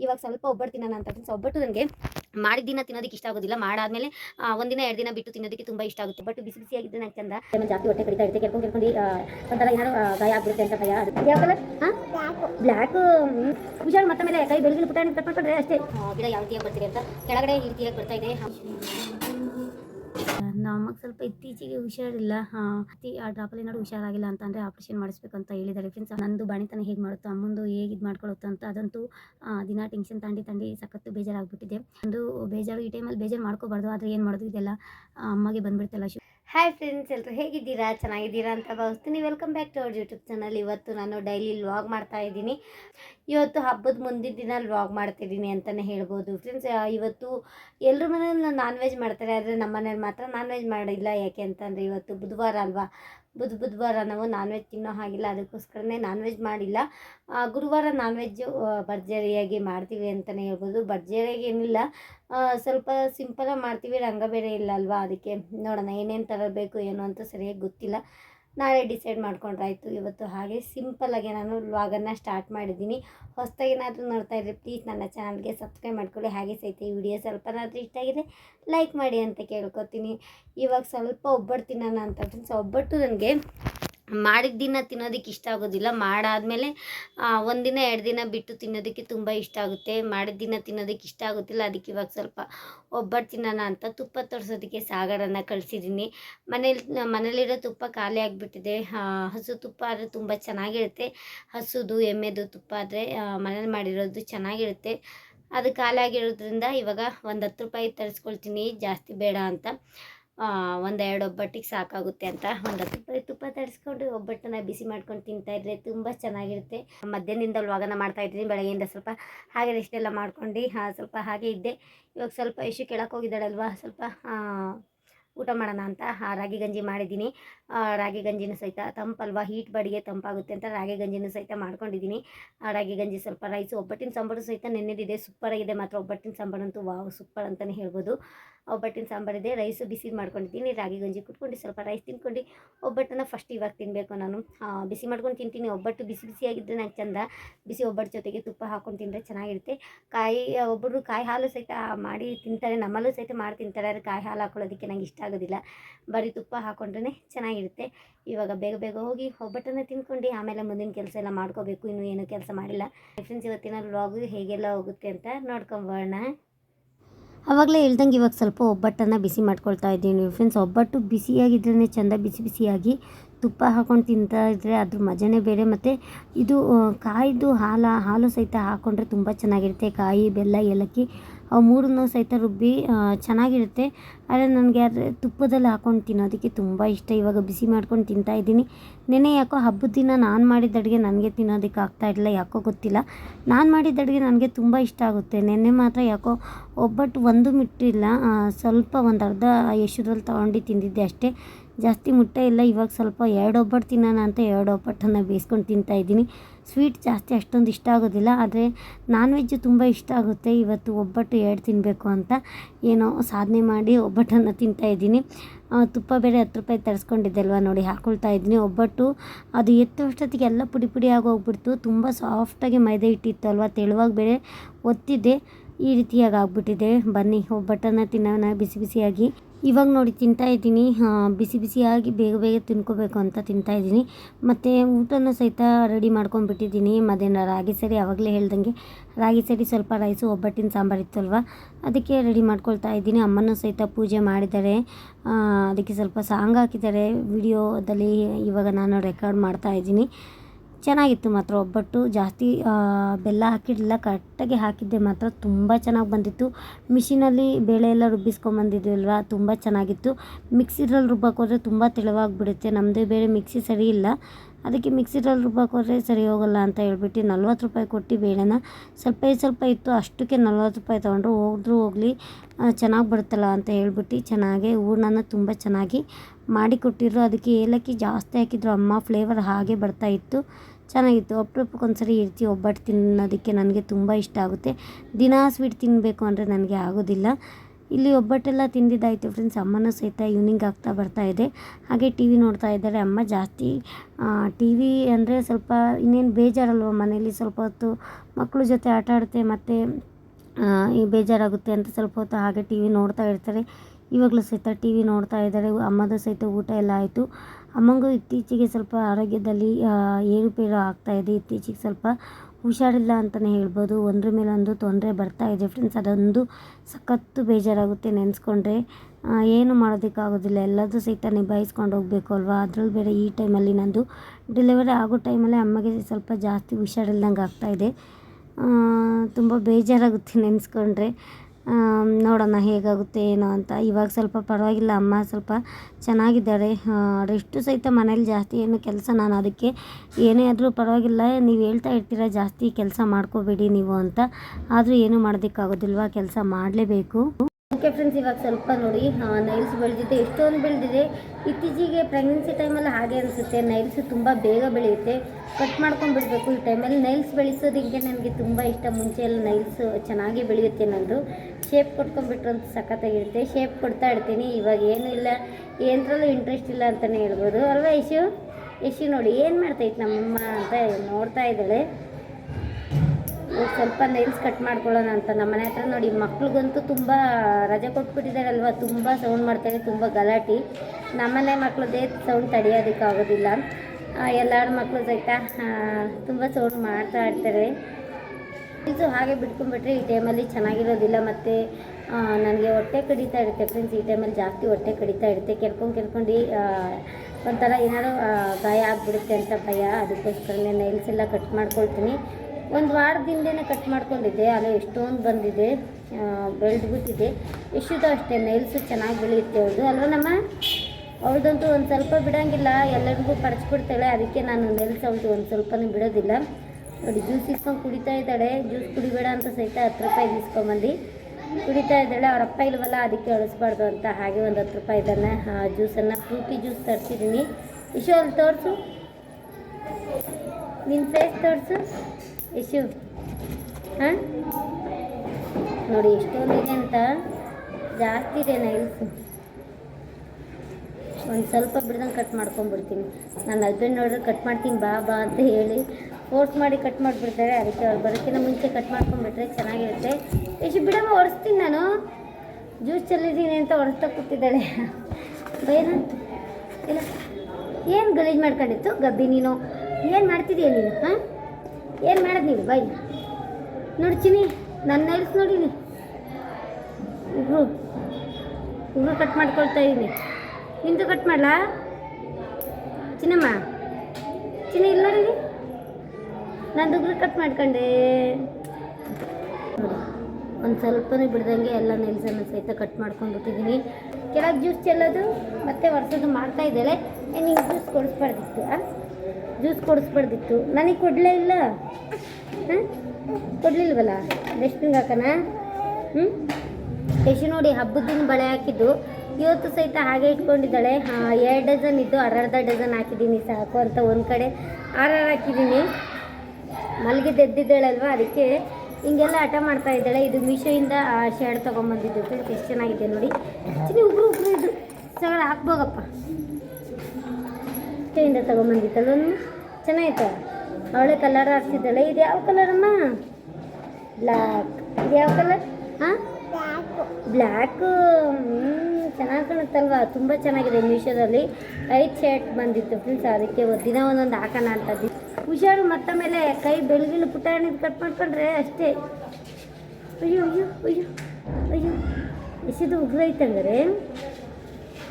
ಇವಾಗ ಸ್ವಲ್ಪ ಒಬ್ಬಟ್ಟು ತಿನ್ನೋಣ ಅಂತ ಅಂದ್ರೆ ಒಬ್ಬಟ್ಟು ನನಗೆ ಮಾಡಿದ ದಿನ ತಿನ್ನೋದಕ್ಕೆ ಇಷ್ಟ ಆಗೋದಿಲ್ಲ. ಮಾಡಾದ್ಮೇಲೆ ಆ, ಒಂದಿನ ಎರಡು ದಿನ ಬಿಟ್ಟು ತಿನ್ನೋದಕ್ಕೆ ತುಂಬ ಇಷ್ಟ ಆಗುತ್ತೆ. ಬಟ್ ಬಿಸಿ ಬಿಸಿಯಾಗಿದ್ದರೆ ನಂಗೆ ಚಂದ. ಜಾಸ್ತಿ ಹೊಟ್ಟೆ ಕಡಿತಾ ಇರುತ್ತೆ. ಕೆರ್ಕೊಂಡು ಕೆರ್ಕೊಂಡು ಒಂಥರ ಏನಾರು ಆ, ಗಾಯ ಆಗ್ಬಿಡುತ್ತೆ ಅಂತ ಭಯ ಅದು ಯಾವ ಕಲರ್ ಹಾಂ? ಬ್ಲ್ಯಾಕ್ ಹುಷಾರು ಮತ್ತೆ ಮೇಲೆ ಕೈ ಬೆಳಗ್ಗೆ ಪುಟಾಣಿ ಕಟ್ ಅಷ್ಟೇ. ಗಿಡ ಯಾವ ರೀತಿಯಾಗಿ ಬರ್ತೀರಿ ಅಂತ. ಕೆಳಗಡೆ ಈ ರೀತಿಯಾಗಿ ಬರ್ತಾ ಇದೆ. ನಮಗೆ ಸ್ವಲ್ಪ ಇತ್ತೀಚೆಗೆ ಹುಷಾರಿಲ್ಲ. ಆ, ಡ್ರಾಪಲ್ಲಿ ಏನಾದ್ರು ಹುಷಾರಾಗಿಲ್ಲ ಅಂತ ಆಪ್ರೇಷನ್ ಮಾಡಿಸ್ಬೇಕು ಅಂತ ಹೇಳಿದ್ದಾರೆ. ಫ್ರೆಂಡ್ಸ್ ನಂದು ಬಾಣಿತನ ಹೇಗೆ ಮಾಡುತ್ತೋ ಅಮ್ಮಂದು ಹೇಗೆ ಇದು ಮಾಡ್ಕೊಳ್ಳುತ್ತೋ ಅಂತ ಅದಂತೂ ದಿನ ಟೆನ್ಷನ್ ತಾಂಡಿ ತಾಂಡಿ ಸಖತ್ತು ಬೇಜಾರಾಗ್ಬಿಟ್ಟಿದೆ. ಒಂದು ಬೇಜಾರು ಈ ಟೈಮಲ್ಲಿ ಬೇಜಾರು ಮಾಡ್ಕೋಬಾರ್ದು ಆದರೆ ಏನು ಮಾಡೋದು? ಇದೆಲ್ಲ ಅಮ್ಮಗೆ ಬಂದ್ಬಿಡ್ತಲ್ಲ ಶು ಹಾಯ್ ಫ್ರೆಂಡ್ಸ್ ಎಲ್ಲರೂ ಹೇಗಿದ್ದೀರಾ? ಚೆನ್ನಾಗಿದ್ದೀರಾ ಅಂತ ಭಾವಿಸ್ತೀನಿ. Welcome back to our YouTube channel ಇವತ್ತು ನಾನು ಡೈಲಿ ವ್ಲಾಗ್ ಮಾಡ್ತಾ ಇದ್ದೀನಿ. ಇವತ್ತು ಹಬ್ಬದ ಮುಂದಿನ ದಿನ ವ್ಲಾಗ್ ಮಾಡ್ತಿದ್ದೀನಿ ಅಂತಲೇ ಹೇಳ್ಬೋದು. ಫ್ರೆಂಡ್ಸ್ ಇವತ್ತು ಎಲ್ಲರ ಮನೇಲಿ ನಾನ್ ವೆಜ್ ಮಾಡ್ತಾರೆ, ಆದರೆ ನಮ್ಮ ಮನೇಲಿ ಮಾತ್ರ ನಾನ್ ವೆಜ್ ಮಾಡಿಲ್ಲ. ಯಾಕೆ ಅಂತಂದರೆ ಇವತ್ತು ಬುಧವಾರ ಅಲ್ವಾ? ಬುಧ ಬುಧವಾರ ನಾವು ನಾನ್ ವೆಜ್ ತಿನ್ನೋ ಹಾಗಿಲ್ಲ, ಅದಕ್ಕೋಸ್ಕರನೇ ನಾನ್ ವೆಜ್ ಮಾಡಿಲ್ಲ ಗುರುವಾರ ನಾನ್ ವೆಜ್ಜು ಭರ್ಜರಿಯಾಗಿ ಮಾಡ್ತೀವಿ ಅಂತಲೇ ಹೇಳ್ಬೋದು. ಭರ್ಜರಿಯಾಗಿ ಏನಿಲ್ಲ. ಸ್ವಲ್ಪ ಸಿಂಪಲಾಗಿ ಮಾಡ್ತೀವಿ, ರಂಗ ಬೇರೆ ಇಲ್ಲ ಅಲ್ವಾ? ಅದಕ್ಕೆ ನೋಡೋಣ ಏನೇನು ತರಬೇಕು, ಏನು ಅಂತ ಸರಿಯಾಗಿ ಗೊತ್ತಿಲ್ಲ. ನಾಳೆ ಡಿಸೈಡ್ ಮಾಡ್ಕೊಂಡ್ರಾಯ್ತು ಇವತ್ತು ಹಾಗೆ ಸಿಂಪಲ್ಲಾಗಿ ನಾನು ವ್ಲಾಗನ್ನು ಸ್ಟಾರ್ಟ್ ಮಾಡಿದ್ದೀನಿ. ಹೊಸ್ದಾಗಿ ಏನಾದರೂ ನೋಡ್ತಾ ಇದ್ರೆ ಪ್ಲೀಸ್ ನನ್ನ ಚಾನಲ್ಗೆ ಸಬ್ಸ್ಕ್ರೈಬ್ ಮಾಡ್ಕೊಳ್ಳಿ. ಹಾಗೆ ಸಹಿತ ಈ ವಿಡಿಯೋ ಸ್ವಲ್ಪನಾದರೂ ಇಷ್ಟ ಆಗಿದೆ ಲೈಕ್ ಮಾಡಿ ಅಂತ ಕೇಳ್ಕೊತೀನಿ. ಇವಾಗ ಸ್ವಲ್ಪ ಒಬ್ಬಟ್ಟು ತಿನ್ನೋಣ ಅಂತ ಫ್ರೆಂಡ್ಸ್ ಒಬ್ಬಟ್ಟು ನನಗೆ ಮಾಡಿದ ದಿನ ತಿನ್ನೋದಕ್ಕೆ ಇಷ್ಟ ಆಗೋದಿಲ್ಲ. ಮಾಡಾದಮೇಲೆ ದಿನ, ಎರಡು ದಿನ ಬಿಟ್ಟು ತಿನ್ನೋದಕ್ಕೆ ತುಂಬ ಇಷ್ಟ ಆಗುತ್ತೆ. ಮಾಡಿದ ದಿನ ತಿನ್ನೋದಕ್ಕೆ ಇಷ್ಟ ಆಗೋದಿಲ್ಲ ಅದಕ್ಕೆ ಇವಾಗ ಸ್ವಲ್ಪ ಒಬ್ಬಟ್ಟು ತಿನ್ನೋಣ ಅಂತ ತುಪ್ಪ ತೋರಿಸೋದಕ್ಕೆ ಸಾಗರನ ಕಳಿಸಿದ್ದೀನಿ. ಮನೇಲಿ, ಮನೇಲಿರೋ ತುಪ್ಪ ಖಾಲಿ ಆಗಿಬಿಟ್ಟಿದೆ. ಹಸು ತುಪ್ಪ ಆದರೆ ತುಂಬ ಚೆನ್ನಾಗಿರುತ್ತೆ. ಹಸುದು, ಎಮ್ಮೆದು ತುಪ್ಪ ಆದರೆ ಮನೇಲಿ ಮಾಡಿರೋದು ಚೆನ್ನಾಗಿರುತ್ತೆ. ಅದು ಖಾಲಿ ಆಗಿರೋದ್ರಿಂದ ಇವಾಗ ಒಂದು ಹತ್ತು ರೂಪಾಯಿ ತರಿಸ್ಕೊಳ್ತೀನಿ. ಜಾಸ್ತಿ ಬೇಡ ಅಂತ. ಒಂದೆರಡು ಒಬ್ಬಟ್ಟಿಗೆ ಸಾಕಾಗುತ್ತೆ ಅಂತ ಒಂದು ತುಪ್ಪ ತುಪ್ಪ ತರಿಸ್ಕೊಂಡು ಒಬ್ಬಟ್ಟನ್ನು ಬಿಸಿ ಮಾಡ್ಕೊಂಡು ತಿಂತಾ ಇದ್ರೆ ತುಂಬ ಚೆನ್ನಾಗಿರುತ್ತೆ. ಮಧ್ಯಾಹ್ನದಿಂದ ಮಾಡ್ತಾ ಇದ್ದೀನಿ, ಬೆಳಗ್ಗೆಯಿಂದ ಸ್ವಲ್ಪ ಹಾಗೆ ಇಷ್ಟೆಲ್ಲ ಮಾಡ್ಕೊಂಡು ಸ್ವಲ್ಪ ಹಾಗೆ ಇದ್ದೆ. ಇವಾಗ ಸ್ವಲ್ಪ ಇಶು ಕೆಳಕ್ಕೆ ಹೋಗಿದ್ದಾಳಲ್ವಾ, ಸ್ವಲ್ಪ ಊಟ ಮಾಡೋಣ ಅಂತ ರಾಗಿ ಗಂಜಿ ಮಾಡಿದ್ದೀನಿ. ರಾಗಿ ಗಂಜಿನೂ ಸಹಿತ ತಂಪಲ್ವಾ ಹೀಟ್ ಬಾಡಿಗೆ ತಂಪಾಗುತ್ತೆ ಅಂತ ರಾಗಿ ಗಂಜಿನೂ ಸಹಿತ ಮಾಡ್ಕೊಂಡಿದ್ದೀನಿ. ರಾಗಿ ಗಂಜಿ ಸ್ವಲ್ಪ ರೈಸು ಒಬ್ಬಟ್ಟಿನ ಸಾಂಬಾರು ಸಹಿತ ನೆನ್ನೆದಿದೆ ಸೂಪರಾಗಿದೆ ಮಾತ್ರ, ಒಬ್ಬಟ್ಟಿನ ಸಾಂಬಾರಂತೂ ವಾವ್ ಸೂಪರ್ ಅಂತಲೇ ಹೇಳ್ಬೋದು. ಒಬ್ಬಟ್ಟಿನ ಸಾಂಬಾರಿದೆ ರೈಸು ಬಿಸಿ ಮಾಡ್ಕೊಂಡಿದ್ದೀನಿ, ರಾಗಿ ಗಂಜಿ ಕುಟ್ಕೊಂಡು ಸ್ವಲ್ಪ ರೈಸ್ ತಿನ್ಕೊಂಡು ಒಬ್ಬಟ್ಟನ್ನು ಫಸ್ಟ್ ಇವಾಗ ತಿನ್ನಬೇಕು ನಾನು. ಬಿಸಿ ಮಾಡ್ಕೊಂಡು ತಿಂತೀನಿ, ಒಬ್ಬಟ್ಟು ಬಿಸಿ ಬಿಸಿಯಾಗಿದ್ದರೆ ನಂಗೆ ಚಂದ. ಬಿಸಿ ಒಬ್ಬಟ್ಟು ಜೊತೆಗೆ ತುಪ್ಪ ಹಾಕೊಂಡು ತಿಂದರೆ ಚೆನ್ನಾಗಿರುತ್ತೆ. ಕಾಯಿ, ಒಬ್ಬರು ಕಾಯಿ ಹಾಲು ಸಹಿತ ಮಾಡಿ ತಿಂತಾರೆ, ನಮ್ಮಲ್ಲೂ ಸಹಿತ ಮಾಡಿ ತಿಂತಾರೆ, ಆದರೆ ಕಾಯಿ ಹಾಲು ಹಾಕೊಳ್ಳೋದಕ್ಕೆ ನಂಗೆ ಇಷ್ಟ ಆಗೋದಿಲ್ಲ. ಬರೀ ತುಪ್ಪ ಹಾಕೊಂಡ್ರೆ ಚೆನ್ನಾಗಿರುತ್ತೆ. ಇವಾಗ ಬೇಗ ಬೇಗ ಹೋಗಿ ಒಬ್ಬಟ್ಟನ್ನು ತಿನ್ಕೊಂಡು ಆಮೇಲೆ ಮುಂದಿನ ಕೆಲಸ ಎಲ್ಲ ಮಾಡ್ಕೋಬೇಕು, ಇನ್ನೂ ಏನೂ ಕೆಲಸ ಮಾಡಿಲ್ಲ. ಫ್ರೆಂಡ್ಸ್ ಇವತ್ತಿನ ವ್ಲಾಗು ಹೇಗೆಲ್ಲ ಹೋಗುತ್ತೆ ಅಂತ ನೋಡ್ಕೊಂಬೋಣ ಆವಾಗಲೇ ಹೇಳ್ದಂಗೆ ಇವಾಗ ಸ್ವಲ್ಪ ಒಬ್ಬಟ್ಟನ್ನು ಬಿಸಿ ಮಾಡ್ಕೊಳ್ತಾ ಇದ್ದೀನಿ. ಫ್ರೆಂಡ್ಸ್ ಒಬ್ಬಟ್ಟು ಬಿಸಿಯಾಗಿದ್ರೇ ಚೆಂದ ಬಿಸಿ ಬಿಸಿಯಾಗಿ ತುಪ್ಪ ಹಾಕೊಂಡು ತಿಂತಾ ಇದ್ದರೆ ಅದ್ರ ಮಜನೇ ಬೇರೆ. ಮತ್ತು ಇದು ಕಾಯ್ದು ಹಾಲು ಹಾಲು ಸಹಿತ ಹಾಕ್ಕೊಂಡ್ರೆ ತುಂಬ ಚೆನ್ನಾಗಿರುತ್ತೆ. ಕಾಯಿ, ಬೆಲ್ಲ, ಏಲಕ್ಕಿ ಅವು ಮೂರನ್ನೂ ಸಹಿತ ರುಬ್ಬಿ ಚೆನ್ನಾಗಿರುತ್ತೆ. ಆದರೆ ನನಗೆ ಆದರೆ ತುಪ್ಪದಲ್ಲಿ ಹಾಕ್ಕೊಂಡು ತಿನ್ನೋದಕ್ಕೆ ತುಂಬ ಇಷ್ಟ. ಇವಾಗ ಬಿಸಿ ಮಾಡ್ಕೊಂಡು ತಿಂತಾ ಇದ್ದೀನಿ. ನೆನೆ ಯಾಕೋ ಹಬ್ಬದ ದಿನ ನಾನು ಮಾಡಿದ ಅಡುಗೆ ನನಗೆ ತಿನ್ನೋದಕ್ಕೆ ಆಗ್ತಾ ಇರಲಿಲ್ಲ, ಯಾಕೋ ಗೊತ್ತಿಲ್ಲ. ನಾನು ಮಾಡಿದ ಅಡುಗೆ ನನಗೆ ತುಂಬ ಇಷ್ಟ ಆಗುತ್ತೆ. ನೆನ್ನೆ ಮಾತ್ರ ಯಾಕೋ ಒಬ್ಬಟ್ಟು ಒಂದು ಮಿಟ್ಟಿಲ್ಲ ಸ್ವಲ್ಪ ಒಂದು ಅರ್ಧ ಎಷ್ಟರಲ್ಲಿ ತೊಗೊಂಡು ತಿಂದಿದ್ದೆ ಅಷ್ಟೇ. ಜಾಸ್ತಿ ಮುಟ್ಟೆ ಇಲ್ಲ, ಇವಾಗ ಸ್ವಲ್ಪ ಎರಡು ಒಬ್ಬಟ್ಟು ತಿನ್ನೋಣ ಅಂತ ಎರಡು ಒಬ್ಬಟ್ಟನ್ನು ಬೇಯಿಸ್ಕೊಂಡು ತಿಂತಾ ಇದ್ದೀನಿ. ಸ್ವೀಟ್ ಜಾಸ್ತಿ ಅಷ್ಟೊಂದು ಇಷ್ಟ ಆಗೋದಿಲ್ಲ, ಆದರೆ ನಾನ್ ವೆಜ್ ತುಂಬ ಇಷ್ಟ ಆಗುತ್ತೆ. ಇವತ್ತು ಒಬ್ಬಟ್ಟು ಎರಡು ತಿನ್ನಬೇಕು ಅಂತ ಏನೋ ಸಾಧನೆ ಮಾಡಿ ಒಬ್ಬಟ್ಟನ್ನು ತಿಂತಾ ಇದ್ದೀನಿ. ತುಪ್ಪ ಬೇರೆ ಹತ್ತು ರೂಪಾಯಿ ತರಿಸ್ಕೊಂಡಿದ್ದೆ ಅಲ್ವಾ ನೋಡಿ ಹಾಕ್ಕೊಳ್ತಾ ಇದ್ದೀನಿ. ಒಬ್ಬಟ್ಟು, ಅದು ಎತ್ತುವಷ್ಟೊತ್ತಿಗೆ ಎಲ್ಲ ಪುಡಿ ಪುಡಿ ಆಗೋಗ್ಬಿಡ್ತು. ತುಂಬ ಸಾಫ್ಟಾಗಿ ಮೈದೆ ಹಿಟ್ಟಿತ್ತು ಅಲ್ವಾ, ತೆಳುವಾಗಿ ಬೇರೆ ಒತ್ತಿದ್ದೆ, ಈ ರೀತಿಯಾಗಿ ಆಗ್ಬಿಟ್ಟಿದೆ. ಬನ್ನಿ, ಒಬ್ಬಟ್ಟನ್ನು ತಿನ್ನೋಣ ಬಿಸಿ ಬಿಸಿಯಾಗಿ. ಇವಾಗ ನೋಡಿ ತಿಂತಾ ಇದ್ದೀನಿ. ಬಿಸಿ ಬಿಸಿಯಾಗಿ ಬೇಗ ಬೇಗ ತಿನ್ಕೋಬೇಕು ಅಂತ ತಿಂತಾ ಇದ್ದೀನಿ. ಮತ್ತು ಊಟನೂ ಸಹಿತ ರೆಡಿ ಮಾಡ್ಕೊಂಡ್ಬಿಟ್ಟಿದ್ದೀನಿ. ಮಧ್ಯಾಹ್ನ ರಾಗಿ ಸರಿ ಆವಾಗಲೇ ಹೇಳ್ದಂಗೆ. ರಾಗಿ ಸರಿ ಸ್ವಲ್ಪ ರೈಸು, ಒಬ್ಬಟ್ಟಿನ ಸಾಂಬಾರು ಇತ್ತಲ್ವ? ಅದಕ್ಕೆ ರೆಡಿ ಮಾಡ್ಕೊಳ್ತಾ ಇದ್ದೀನಿ. ಅಮ್ಮನೂ ಸಹಿತ ಪೂಜೆ ಮಾಡಿದ್ದಾರೆ. ಅದಕ್ಕೆ ಸ್ವಲ್ಪ ಸಾಂಗ್ ಹಾಕಿದ್ದಾರೆ. ವಿಡಿಯೋದಲ್ಲಿ ಇವಾಗ ನಾನು ರೆಕಾರ್ಡ್ ಮಾಡ್ತಾ ಇದ್ದೀನಿ. ಚೆನ್ನಾಗಿತ್ತು ಮಾತ್ರ, ಒಬ್ಬಟ್ಟು ಜಾಸ್ತಿ ಬೆಲ್ಲ ಹಾಕಿರಲಿಲ್ಲ, ಕರೆಕ್ಟಾಗಿ ಹಾಕಿದ್ದೆ ಮಾತ್ರ, ತುಂಬ ಚೆನ್ನಾಗಿ ಬಂದಿತ್ತು. ಮಿಷಿನಲ್ಲಿ ಬೇಳೆ ಎಲ್ಲ ರುಬ್ಬಿಸ್ಕೊಂಬಂದಿದ್ವಲ್ವ ತುಂಬ ಚೆನ್ನಾಗಿತ್ತು. ಮಿಕ್ಸಿದ್ರಲ್ಲಿ ರುಬ್ಬಾಕೋದ್ರೆ ತುಂಬ ತೆಳುವಾಗಿಬಿಡುತ್ತೆ ನಮ್ಮದೇ ಬೇರೆ ಮಿಕ್ಸಿ ಸರಿ ಇಲ್ಲ. ಅದಕ್ಕೆ ಮಿಕ್ಸಿದ್ರಲ್ಲಿ ರುಬ್ಬಾಕೋದ್ರೆ ಸರಿ ಹೋಗಲ್ಲ ಅಂತ ಹೇಳ್ಬಿಟ್ಟು ನಲ್ವತ್ತು ರೂಪಾಯಿ ಕೊಟ್ಟು ಬೇಳೆನ. ಸ್ವಲ್ಪ ಸ್ವಲ್ಪ ಇತ್ತು, ಅಷ್ಟಕ್ಕೆ ನಲ್ವತ್ತು ರೂಪಾಯಿ ತೊಗೊಂಡ್ರು, ಹೋದ್ರೂ ಹೋಗಲಿ ಚೆನ್ನಾಗಿ ಬರುತ್ತಲ್ಲ ಅಂತ ಹೇಳ್ಬಿಟ್ಟು ಚೆನ್ನಾಗೆ ಹೂರ್ಣನ ತುಂಬ ಚೆನ್ನಾಗಿ ಮಾಡಿ ಕೊಟ್ಟಿದ್ರು ಅದಕ್ಕೆ ಏಲಕ್ಕಿ ಜಾಸ್ತಿ ಹಾಕಿದ್ರು, ಅಮ್ಮ ಫ್ಲೇವರ್ ಹಾಗೆ ಬರ್ತಾ ಇತ್ತು. ಚೆನ್ನಾಗಿತ್ತು. ಅಪ್ರೂಪಕ್ಕೆ ಒಂದ್ಸರಿ ಇರ್ತಿ ರೀತಿ ಒಬ್ಬಟ್ಟು ತಿನ್ನೋದಕ್ಕೆ ನನಗೆ ತುಂಬ ಇಷ್ಟ ಆಗುತ್ತೆ. ದಿನಾ ಸ್ವೀಟ್ ತಿನ್ನಬೇಕು ಅಂದರೆ ನನಗೆ ಆಗೋದಿಲ್ಲ. ಇಲ್ಲಿ ಒಬ್ಬಟ್ಟೆಲ್ಲ ತಿಂದಿದ್ದಾಯಿತು ಫ್ರೆಂಡ್ಸ್ ಅಮ್ಮನೂ ಸಹಿತ ಈವ್ನಿಂಗ್ ಆಗ್ತಾ ಬರ್ತಾ ಇದೆ. ಹಾಗೆ ಟಿ ವಿ ನೋಡ್ತಾ ಇದ್ದಾರೆ. ಅಮ್ಮ ಜಾಸ್ತಿ ಟಿ ವಿ ಅಂದರೆ ಸ್ವಲ್ಪ ಇನ್ನೇನು ಬೇಜಾರಲ್ವ ಮನೇಲಿ ಸ್ವಲ್ಪ ಹೊತ್ತು ಮಕ್ಕಳ ಜೊತೆ ಆಟ ಆಡುತ್ತೆ, ಮತ್ತು ಈ ಬೇಜಾರಾಗುತ್ತೆ ಅಂತ ಸ್ವಲ್ಪ ಹೊತ್ತು ಹಾಗೆ ಟಿ ವಿ ನೋಡ್ತಾ ಇರ್ತಾರೆ. ಇವಾಗಲೂ ಸಹಿತ ಟಿ ವಿ ನೋಡ್ತಾ ಇದ್ದಾರೆ. ಅಮ್ಮದು ಸಹಿತ ಊಟ ಎಲ್ಲ ಆಯಿತು. ಅಮ್ಮಂಗೂ ಇತ್ತೀಚೆಗೆ ಸ್ವಲ್ಪ ಆರೋಗ್ಯದಲ್ಲಿ ಏರುಪೇರು ಆಗ್ತಾ ಇದೆ. ಇತ್ತೀಚೆಗೆ ಸ್ವಲ್ಪ ಹುಷಾರಿಲ್ಲ ಅಂತಲೇ ಹೇಳ್ಬೋದು. ಒಂದ್ರ ಮೇಲೊಂದು ತೊಂದರೆ ಬರ್ತಾ ಇದೆ ಫ್ರೆಂಡ್ಸ್ ಅದೊಂದು ಸಖತ್ತು ಬೇಜಾರಾಗುತ್ತೆ ನೆನೆಸ್ಕೊಂಡ್ರೆ. ಏನು ಮಾಡೋದಕ್ಕಾಗೋದಿಲ್ಲ. ಎಲ್ಲದೂ ಸಹಿತ ನಿಭಾಯಿಸ್ಕೊಂಡು ಹೋಗಬೇಕು ಅಲ್ವಾ? ಅದ್ರಲ್ಲಿ ಬೇರೆ ಈ ಟೈಮಲ್ಲಿ ನಂದು ಡೆಲಿವರಿ ಆಗೋ ಟೈಮಲ್ಲಿ ಅಮ್ಮಗೆ ಸ್ವಲ್ಪ ಜಾಸ್ತಿ ಹುಷಾರಿಲ್ದಂಗೆ ಆಗ್ತಾಯಿದೆ ತುಂಬ ಬೇಜಾರಾಗುತ್ತೆ ನೆನೆಸ್ಕೊಂಡ್ರೆ. ನೋಡೋಣ ಹೇಗಾಗುತ್ತೆ, ಏನೋ ಅಂತ. ಇವಾಗ ಸ್ವಲ್ಪ ಪರವಾಗಿಲ್ಲ, ಅಮ್ಮ ಸ್ವಲ್ಪ ಚೆನ್ನಾಗಿದ್ದಾರೆ. ರೆಸ್ಟು ಸಹಿತ ಮನೇಲಿ ಜಾಸ್ತಿ ಏನು ಕೆಲಸ ನಾನು ಅದಕ್ಕೆ ಏನೇ ಆದರೂ ಪರವಾಗಿಲ್ಲ. ನೀವು ಹೇಳ್ತಾ ಇರ್ತೀರ, ಜಾಸ್ತಿ ಕೆಲಸ ಮಾಡ್ಕೋಬೇಡಿ ನೀವು ಅಂತ. ಆದರೂ ಏನೂ ಮಾಡೋದಕ್ಕಾಗೋದಿಲ್ವಾ? ಕೆಲಸ ಮಾಡಲೇಬೇಕು. ಓಕೆ ಫ್ರೆಂಡ್ಸ್ ಇವಾಗ ಸ್ವಲ್ಪ ನೋಡಿ ನೈಲ್ಸ್ ಬೆಳೆದಿದೆ. ಎಷ್ಟೊಂದು ಬೆಳೆದಿದೆ. ಇತ್ತೀಚೆಗೆ ಪ್ರೆಗ್ನೆನ್ಸಿ ಟೈಮಲ್ಲಿ ಹಾಗೆ ಅನಿಸುತ್ತೆ. ನೈಲ್ಸ್ ತುಂಬ ಬೇಗ ಬೆಳೆಯುತ್ತೆ. ಕಟ್ ಮಾಡ್ಕೊಂಡು ಬಿಡಬೇಕು. ಈ ಟೈಮಲ್ಲಿ ನೈಲ್ಸ್ ಬೆಳೆಸೋದಕ್ಕೆ ನನಗೆ ತುಂಬ ಇಷ್ಟ. ಮುಂಚೆ ಎಲ್ಲ ನೈಲ್ಸ್ ಚೆನ್ನಾಗಿ ಬೆಳೆಯುತ್ತೆ ನಂದು. ಶೇಪ್ ಕೊಟ್ಕೊಂಡ್ಬಿಟ್ರು ಅಂತ ಸಖತ್ತಾಗಿರುತ್ತೆ ಶೇಪ್ ಕೊಡ್ತಾ ಇರ್ತೀನಿ. ಇವಾಗ ಏನೂ ಇಲ್ಲ. ಏನರಲ್ಲೂ ಇಂಟ್ರೆಸ್ಟ್ ಇಲ್ಲ ಅಂತಲೇ ಹೇಳ್ಬೋದು. ಅಲ್ವಾ ಯಶು? ಯಶು ನೋಡಿ, ಏನು ಮಾಡ್ತೈತೆ ನಮ್ಮಮ್ಮ ಅಂತ ನೋಡ್ತಾ ಇದ್ದಾಳೆ. ಸ್ವಲ್ಪ ನೈಲ್ಸ್ ಕಟ್ ಮಾಡ್ಕೊಳ್ಳೋಣ ಅಂತ. ನಮ್ಮ ಮನೆ ಹತ್ರ ನೋಡಿ, ಮಕ್ಳಿಗಂತೂ ತುಂಬ ರಜೆ ಕೊಟ್ಬಿಟ್ಟಿದ್ದಾರಲ್ವ? ತುಂಬ ಸೌಂಡ್ ಮಾಡ್ತಾರೆ, ತುಂಬ ಗಲಾಟೆ. ನಮ್ಮನೆ ಮಕ್ಳದ್ದೇ ಸೌಂಡ್ ತಡೆಯೋದಕ್ಕಾಗೋದಿಲ್ಲ ಎಲ್ಲರ ಮಕ್ಕಳು ಸಹಿತ ತುಂಬ ಸೌಂಡ್ ಮಾಡ್ತಾ ಇರ್ತಾರೆ. ಇದು ಹಾಗೆ ಬಿಟ್ಕೊಂಡ್ಬಿಟ್ರೆ ಈ ಟೈಮಲ್ಲಿ ಚೆನ್ನಾಗಿರೋದಿಲ್ಲ. ಮತ್ತು ನನಗೆ ಹೊಟ್ಟೆ ಕಡಿತಾ ಇರುತ್ತೆ ಫ್ರೆಂಡ್ಸ್ ಈ ಟೈಮಲ್ಲಿ ಜಾಸ್ತಿ ಹೊಟ್ಟೆ ಕಡಿತಾ ಇರುತ್ತೆ. ಕೆರ್ಕೊಂಡು ಕೆರ್ಕೊಂಡು ಒಂಥರ ಏನಾದ್ರು ಗಾಯ ಆಗಿಬಿಡುತ್ತೆ ಅಂತ ಭಯ. ಅದಕ್ಕೋಸ್ಕರನೇ ನೈಲ್ಸ್ ಎಲ್ಲ ಕಟ್ ಮಾಡ್ಕೊಳ್ತೀನಿ. ಒಂದು ವಾರದಿಂದನೇ ಕಟ್ ಮಾಡ್ಕೊಂಡಿದ್ದೆ ಅಲ್ಲೇ ಎಷ್ಟೊಂದು ಬಂದಿದೆ ಬೆಳೆದ್ಬಿಟ್ಟಿದೆ ಇಷ್ಟು ಅಷ್ಟೇ ನೈಲ್ಸು ಚೆನ್ನಾಗಿ ಬೆಳೆಯುತ್ತೆ ಅವ್ರದ್ದು ಅಲ್ವ ನಮ್ಮ? ಅವಳದಂತೂ ಒಂದು ಸ್ವಲ್ಪ ಬಿಡೋಂಗಿಲ್ಲ, ಎಲ್ಲರಿಗೂ ಪರಚ್ಬಿಡ್ತಾಳೆ ಅದಕ್ಕೆ ನಾನು ನೈಲ್ಸ್ ಅವ್ಳದ್ದು ಒಂದು ಸ್ವಲ್ಪನೂ ಬಿಡೋದಿಲ್ಲ. ನೋಡಿ ಜ್ಯೂಸ್ ಇಸ್ಕೊಂಡು ಕುಡಿತಾ ಇದ್ದಾಳೆ ಜ್ಯೂಸ್ ಕುಡಿಬೇಡ ಅಂತ ಸಹಿತ ಹತ್ತು ರೂಪಾಯಿ ಇಸ್ಕೊಂಬಂದು. ಕುಡಿತಾ ಇದ್ದಾಳೆ, ಅವ್ರ ಅಪ್ಪ ಇಲ್ವಲ್ಲ, ಅದಕ್ಕೆ ಅಳಿಸ್ಬಾರ್ದು ಅಂತ ಹಾಗೆ ಒಂದು ಹತ್ತು ರೂಪಾಯಿ ಇದನ್ನು ಜ್ಯೂಸನ್ನು ಫ್ರೂಟಿ ಜ್ಯೂಸ್ ತರ್ತಿದ್ದೀನಿ ಇಶು ಅಲ್ಲಿ ತೋರಿಸು. ನಿನ್ನ ಫೇಸ್ ತೋರಿಸು. ಇಶು ಹಾಂ? ನೋಡಿ ಎಷ್ಟೊಂದಿದೆ ಅಂತ ಜಾಸ್ತಿ ಇದೆ ನೈಲ್ಸು ಒಂದು ಸ್ವಲ್ಪ ಬಿಡ್ದಂಗೆ ಕಟ್ ಮಾಡ್ಕೊಂಡ್ಬಿಡ್ತೀನಿ. ನನ್ನ ಹಸ್ಬೆಂಡ್ ನೋಡಿದ್ರೆ ಕಟ್ ಮಾಡ್ತೀನಿ, ಬಾ ಬಾ ಅಂತ ಹೇಳಿ ಫೋರ್ಸ್ ಮಾಡಿ ಕಟ್ ಮಾಡಿಬಿಡ್ತಾರೆ. ಅದಕ್ಕೆ ಅವ್ರು ಬರೋಕ್ಕಿಂತ ಮುಂಚೆ ಕಟ್ ಮಾಡ್ಕೊಂಡ್ಬಿಟ್ರೆ ಚೆನ್ನಾಗಿರುತ್ತೆ. ಎಷ್ಟು ಬಿಡಮ್ಮ, ಒರೆಸ್ತೀನಿ ನಾನು. ಜ್ಯೂಸ್ ಚೆಲ್ಲಿದ್ದೀನಿ ಅಂತ ಒರೆಸ್ತಾ ಕೂತಿದ್ದಾಳೆ. ಬೇನ ಇಲ್ಲ. ಏನು ಗಲೀಜು ಮಾಡ್ಕೊಂಡಿತ್ತು ಗಬ್ಬಿ ನೀನು. ಏನು ಮಾಡ್ತಿದೀಯ ನೀನು? ಹಾಂ? ಏನು ಮಾಡೋದು ನೀವು ಬೈ. ನೋಡಿ ಚಿನಿ ನನ್ನ ನೈಲ್ಸ್ ನೋಡಿನಿ ಉಗುರು ಉಗುರು ಕಟ್ ಮಾಡ್ಕೊಳ್ತಾ ಇದ್ದೀನಿ ನಿಂತು ಕಟ್ ಮಾಡಲಾ? ಚಿನ್ನಮ್ಮ, ಚಿನ್ನ ಇಲ್ಲ ನೋಡಿ ನಂದು ಉಗುರು ಕಟ್ ಮಾಡ್ಕೊಂಡೆ. ಒಂದು ಸ್ವಲ್ಪನೂ ಬಿಡ್ದಂಗೆ ಎಲ್ಲ ನೆಲ್ಸನ್ನು ಸಹಿತ ಕಟ್ ಮಾಡ್ಕೊಂಡ್ಬಿಟ್ಟಿದ್ದೀನಿ ಕೆಳಗೆ ಜ್ಯೂಸ್ ಚೆಲ್ಲೋದು, ಮತ್ತೆ ವರ್ಷದ್ದು ಮಾಡ್ತಾ ಇದ್ದಾಳೆ. ನಿಂಗೆ ಜ್ಯೂಸ್ ಕೊಡಿಸ್ಬಾರ್ದಿತ್ತು ಜ್ಯೂಸ್ ಕೊಡಿಸ್ಬಾರ್ದಿತ್ತು. ನನಗೆ ಕೊಡಲೇ ಇಲ್ಲ. ಹಾಂ? ಕೊಡಲಿಲ್ವಲ್ಲ? ಡಸ್ಟ್ಬಿನ್ಗೆ ಹಾಕೋಣ ಹ್ಞೂ ಎಷ್ಟು ನೋಡಿ ಹಬ್ಬದ ದಿನ ಬಳೆ ಹಾಕಿದ್ದು. ಇವತ್ತು ಸಹಿತ ಹಾಗೆ ಇಟ್ಕೊಂಡಿದ್ದಾಳೆ. ಎರಡು ಡಜನ್ ಇದ್ದು ಅರ್ಧ ಡಜನ್ ಹಾಕಿದ್ದೀನಿ. ಸಾಕು ಅಂತ ಒಂದು ಕಡೆ ಆರಾರು ಹಾಕಿದ್ದೀನಿ. ಮಲಗಿದ್ದು ಎದ್ದಿದ್ದಾಳಲ್ವ ಅದಕ್ಕೆ ಹಿಂಗೆಲ್ಲ ಹಠ ಮಾಡ್ತಾ ಇದ್ದಾಳೆ. ಇದು ಮೀಶೋಯಿಂದ ಶರ್ಟ್ ತೊಗೊಂಬಂದಿದ್ದು. ಫ್ರೆಂಡ್ಸ್ ಎಷ್ಟು ಚೆನ್ನಾಗಿದೆ ನೋಡಿ. ಚಿನ್ನಿ ಉಗ್ರು ಉಗ್ರು ಇದು. ಸಗಳ ಹಾಕ್ಬೋಗಪ್ಪ. ಮೀಶೋಯಿಂದ ತೊಗೊಂಬಂದಿದ್ದಲ್ಲ ಚೆನ್ನಾಗಿತ್ತು. ಅವಳೆ ಕಲರ್ ಹಾಕ್ಸಿದ್ದಾಳೆ. ಇದು ಯಾವ ಕಲರಮ್ಮ ಬ್ಲ್ಯಾಕ್ ಇದು ಯಾವ ಕಲರ್ ಹಾಂ ಬ್ಲ್ಯಾಕು ಚೆನ್ನಾಗಿ ಕಾಣುತ್ತಲ್ವಾ? ತುಂಬ ಚೆನ್ನಾಗಿದೆ ಮೀಶೋದಲ್ಲಿ. ಐದು ಶರ್ಟ್ ಬಂದಿತ್ತು ಫ್ರೆಂಡ್ಸ್ ಅದಕ್ಕೆ ದಿನ ಒಂದೊಂದು ಹಾಕೋಣ ಅಂತ ಹುಷಾರು ಮತ್ತಮೇಲೆ ಕೈ ಬೆಳಗಿನ ಪುಟಾಣಿದು ಕಟ್ ಮಾಡ್ಕೊಂಡ್ರೆ ಅಷ್ಟೇ. ಅಯ್ಯೋ ಅಯ್ಯೋ ಅಯ್ಯೋ ಅಯ್ಯೋ. ಎಷ್ಟಿದು ಉಗುರು ಉಗ್ರು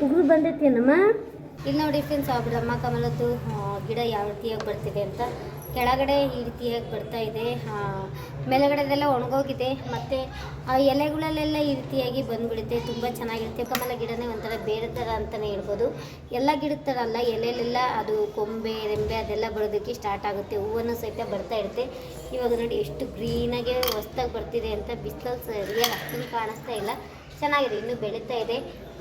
ಉಗುರು ಬಂದೈತೇನಮ್ಮ? ಇಲ್ಲಿ ನೋಡಿ ಫ್ರೆಂಡ್ಸ್ ಆ ಬ್ರಹ್ಮ ಕಮಲದ್ದು ಗಿಡ ಯಾವ ರೀತಿಯಾಗಿ ಬರ್ತಿದೆ ಅಂತ. ಕೆಳಗಡೆ ಈ ರೀತಿಯಾಗಿ ಬರ್ತಾ ಇದೆ. ಮೇಲೆಗಡೆದೆಲ್ಲ ಒಣಗೋಗಿದೆ. ಮತ್ತು ಆ ಎಲೆಗಳಲ್ಲೆಲ್ಲ ಈ ರೀತಿಯಾಗಿ ಬಂದುಬಿಡುತ್ತೆ. ತುಂಬ ಚೆನ್ನಾಗಿರುತ್ತೆ. ಕಮಲ ಗಿಡನೇ ಒಂಥರ ಬೇರೆ ಥರ ಅಂತಲೇ ಹೇಳ್ಬೋದು. ಎಲ್ಲ ಗಿಡದ ಥರ ಅಲ್ಲ, ಎಲೆಲೆಲ್ಲ ಅದು ಕೊಂಬೆ, ರೆಂಬೆ ಅದೆಲ್ಲ ಬರೋದಕ್ಕೆ ಸ್ಟಾರ್ಟ್ ಆಗುತ್ತೆ. ಹೂವನ್ನು ಸಹಿತ ಬರ್ತಾ ಇರುತ್ತೆ. ಇವಾಗ ನೋಡಿ ಎಷ್ಟು ಗ್ರೀನಾಗೆ ಹೊಸ್ದಾಗಿ ಬರ್ತಿದೆ ಅಂತ ಬಿಸಿಲಲ್ಲಿ ಸರಿಯಾಗಿ ಅಷ್ಟೊಂದು ಕಾಣಿಸ್ತಾ ಇಲ್ಲ. ಚೆನ್ನಾಗಿದೆ, ಇನ್ನೂ ಬೆಳೀತಾ ಇದೆ.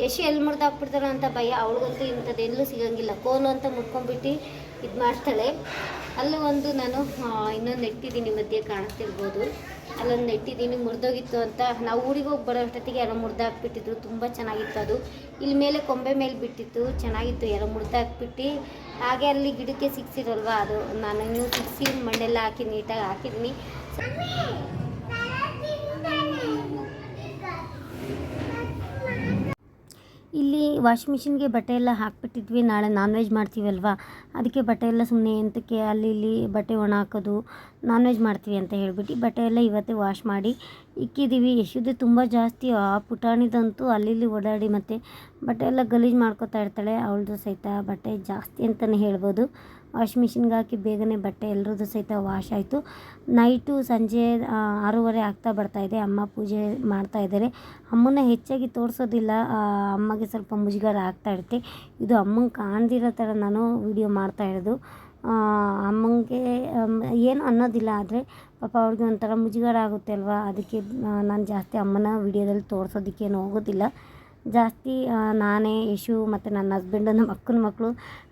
ಎಷ್ಟು ಎಲ್ಲಿ ಮುರಿದಾಕ್ಬಿಡ್ತಾರೋ ಅಂತ ಭಯ, ಅವಳಿಗಂತೂ ಇಂಥದ್ದೆಲ್ಲೂ ಸಿಗಂಗಿಲ್ಲ. ಕೋಲು ಅಂತ ಮುಟ್ಕೊಂಡ್ಬಿಟ್ಟು ಇದು ಮಾಡ್ತಾಳೆ. ಅಲ್ಲೂ ಒಂದು ನಾನು ಇನ್ನೊಂದು ನೆಟ್ಟಿದ್ದೀನಿ ಮಧ್ಯೆ ಕಾಣಿಸ್ತಿರ್ಬೋದು ಅಲ್ಲೊಂದು ನೆಟ್ಟಿದ್ದೀನಿ, ಮುರಿದೋಗಿತ್ತು ಅಂತ. ನಾವು ಊರಿಗೆ ಹೋಗಿ ಬರೋ ಅಷ್ಟೊತ್ತಿಗೆ ಯಾರೋ ಮುರಿದಾಕ್ಬಿಟ್ಟಿದ್ರು ತುಂಬ ಚೆನ್ನಾಗಿತ್ತು ಅದು. ಇಲ್ಲಿ ಮೇಲೆ ಕೊಂಬೆ ಮೇಲೆ ಬಿಟ್ಟಿತ್ತು. ಚೆನ್ನಾಗಿತ್ತು, ಯಾರೋ ಮುರಿದಾಕ್ಬಿಟ್ಟು ಹಾಗೆ ಅಲ್ಲಿ ಗಿಡಕ್ಕೆ ಸಿಕ್ಸಿರಲ್ವ ಅದು. ನಾನು ನೀವು ಸಿಕ್ಸಿ, ಮಣ್ಣೆಲ್ಲ ಹಾಕಿ ನೀಟಾಗಿ ಹಾಕಿದ್ದೀನಿ. ಇಲ್ಲಿ ವಾಷಿಂಗ್ ಮಿಷಿನ್ಗೆ ಬಟ್ಟೆ ಎಲ್ಲ ಹಾಕ್ಬಿಟ್ಟಿದ್ವಿ. ನಾಳೆ ನಾನ್ ವೆಜ್ ಮಾಡ್ತೀವಲ್ವಾ? ಅದಕ್ಕೆ ಬಟ್ಟೆ ಎಲ್ಲ ಸುಮ್ಮನೆ ಎಂತಕ್ಕೆ ಅಲ್ಲಿ ಇಲ್ಲಿ ಬಟ್ಟೆ ಒಣ ಹಾಕೋದು ನಾನ್ ವೆಜ್ ಮಾಡ್ತೀವಿ ಅಂತ ಹೇಳ್ಬಿಟ್ಟು ಬಟ್ಟೆ ಎಲ್ಲ ಇವತ್ತೇ ವಾಶ್ ಮಾಡಿ ಇಕ್ಕಿದ್ದೀವಿ ಯಶುದೆ ತುಂಬ ಜಾಸ್ತಿ. ಆ ಪುಟಾಣಿದಂತೂ ಅಲ್ಲಿ ಓಡಾಡಿ ಮತ್ತು ಬಟ್ಟೆ ಎಲ್ಲ ಗಲೀಜು ಮಾಡ್ಕೋತಾ ಇರ್ತಾಳೆ. ಅವಳದು ಸಹಿತ ಬಟ್ಟೆ ಜಾಸ್ತಿ ಅಂತಲೇ ಹೇಳ್ಬೋದು. ವಾಷಿಂಗ್ ಮಿಷಿನ್ಗೆ ಹಾಕಿ ಬೇಗನೆ ಬಟ್ಟೆ ಎಲ್ಲರದ್ದು ಸಹಿತ ವಾಶ್ ಆಯಿತು. ನೈಟು ಸಂಜೆ ಆರೂವರೆ ಆಗ್ತಾ ಬರ್ತಾ ಇದೆ. ಅಮ್ಮ ಪೂಜೆ ಮಾಡ್ತಾ ಇದ್ದಾರೆ. ಅಮ್ಮನ ಹೆಚ್ಚಾಗಿ ತೋರಿಸೋದಿಲ್ಲ. ಅಮ್ಮಗೆ ಸ್ವಲ್ಪ ಮುಜುಗರ ಆಗ್ತಾ ಇರುತ್ತೆ. ಇದು ಅಮ್ಮಂಗೆ ಕಾಣ್ದಿರೋ ಥರ ನಾನು ವಿಡಿಯೋ ಮಾಡ್ತಾ ಇರೋದು. ಅಮ್ಮಂಗೆ ಏನು ಅನ್ನೋದಿಲ್ಲ, ಆದರೆ ಪಾಪ ಅವ್ರಿಗೆ ಒಂಥರ ಮುಜುಗರ ಆಗುತ್ತೆ ಅಲ್ವಾ? ಅದಕ್ಕೆ ನಾನು ಜಾಸ್ತಿ ಅಮ್ಮನ ವಿಡಿಯೋದಲ್ಲಿ ತೋರಿಸೋದಕ್ಕೇನು ಹೋಗೋದಿಲ್ಲ. ಜಾಸ್ತಿ ನಾನೇ, ಯಶು ಮತ್ತು ನನ್ನ ಹಸ್ಬೆಂಡು ನಮ್ಮ ಅಕ್ಕನ ಮಕ್ಕಳು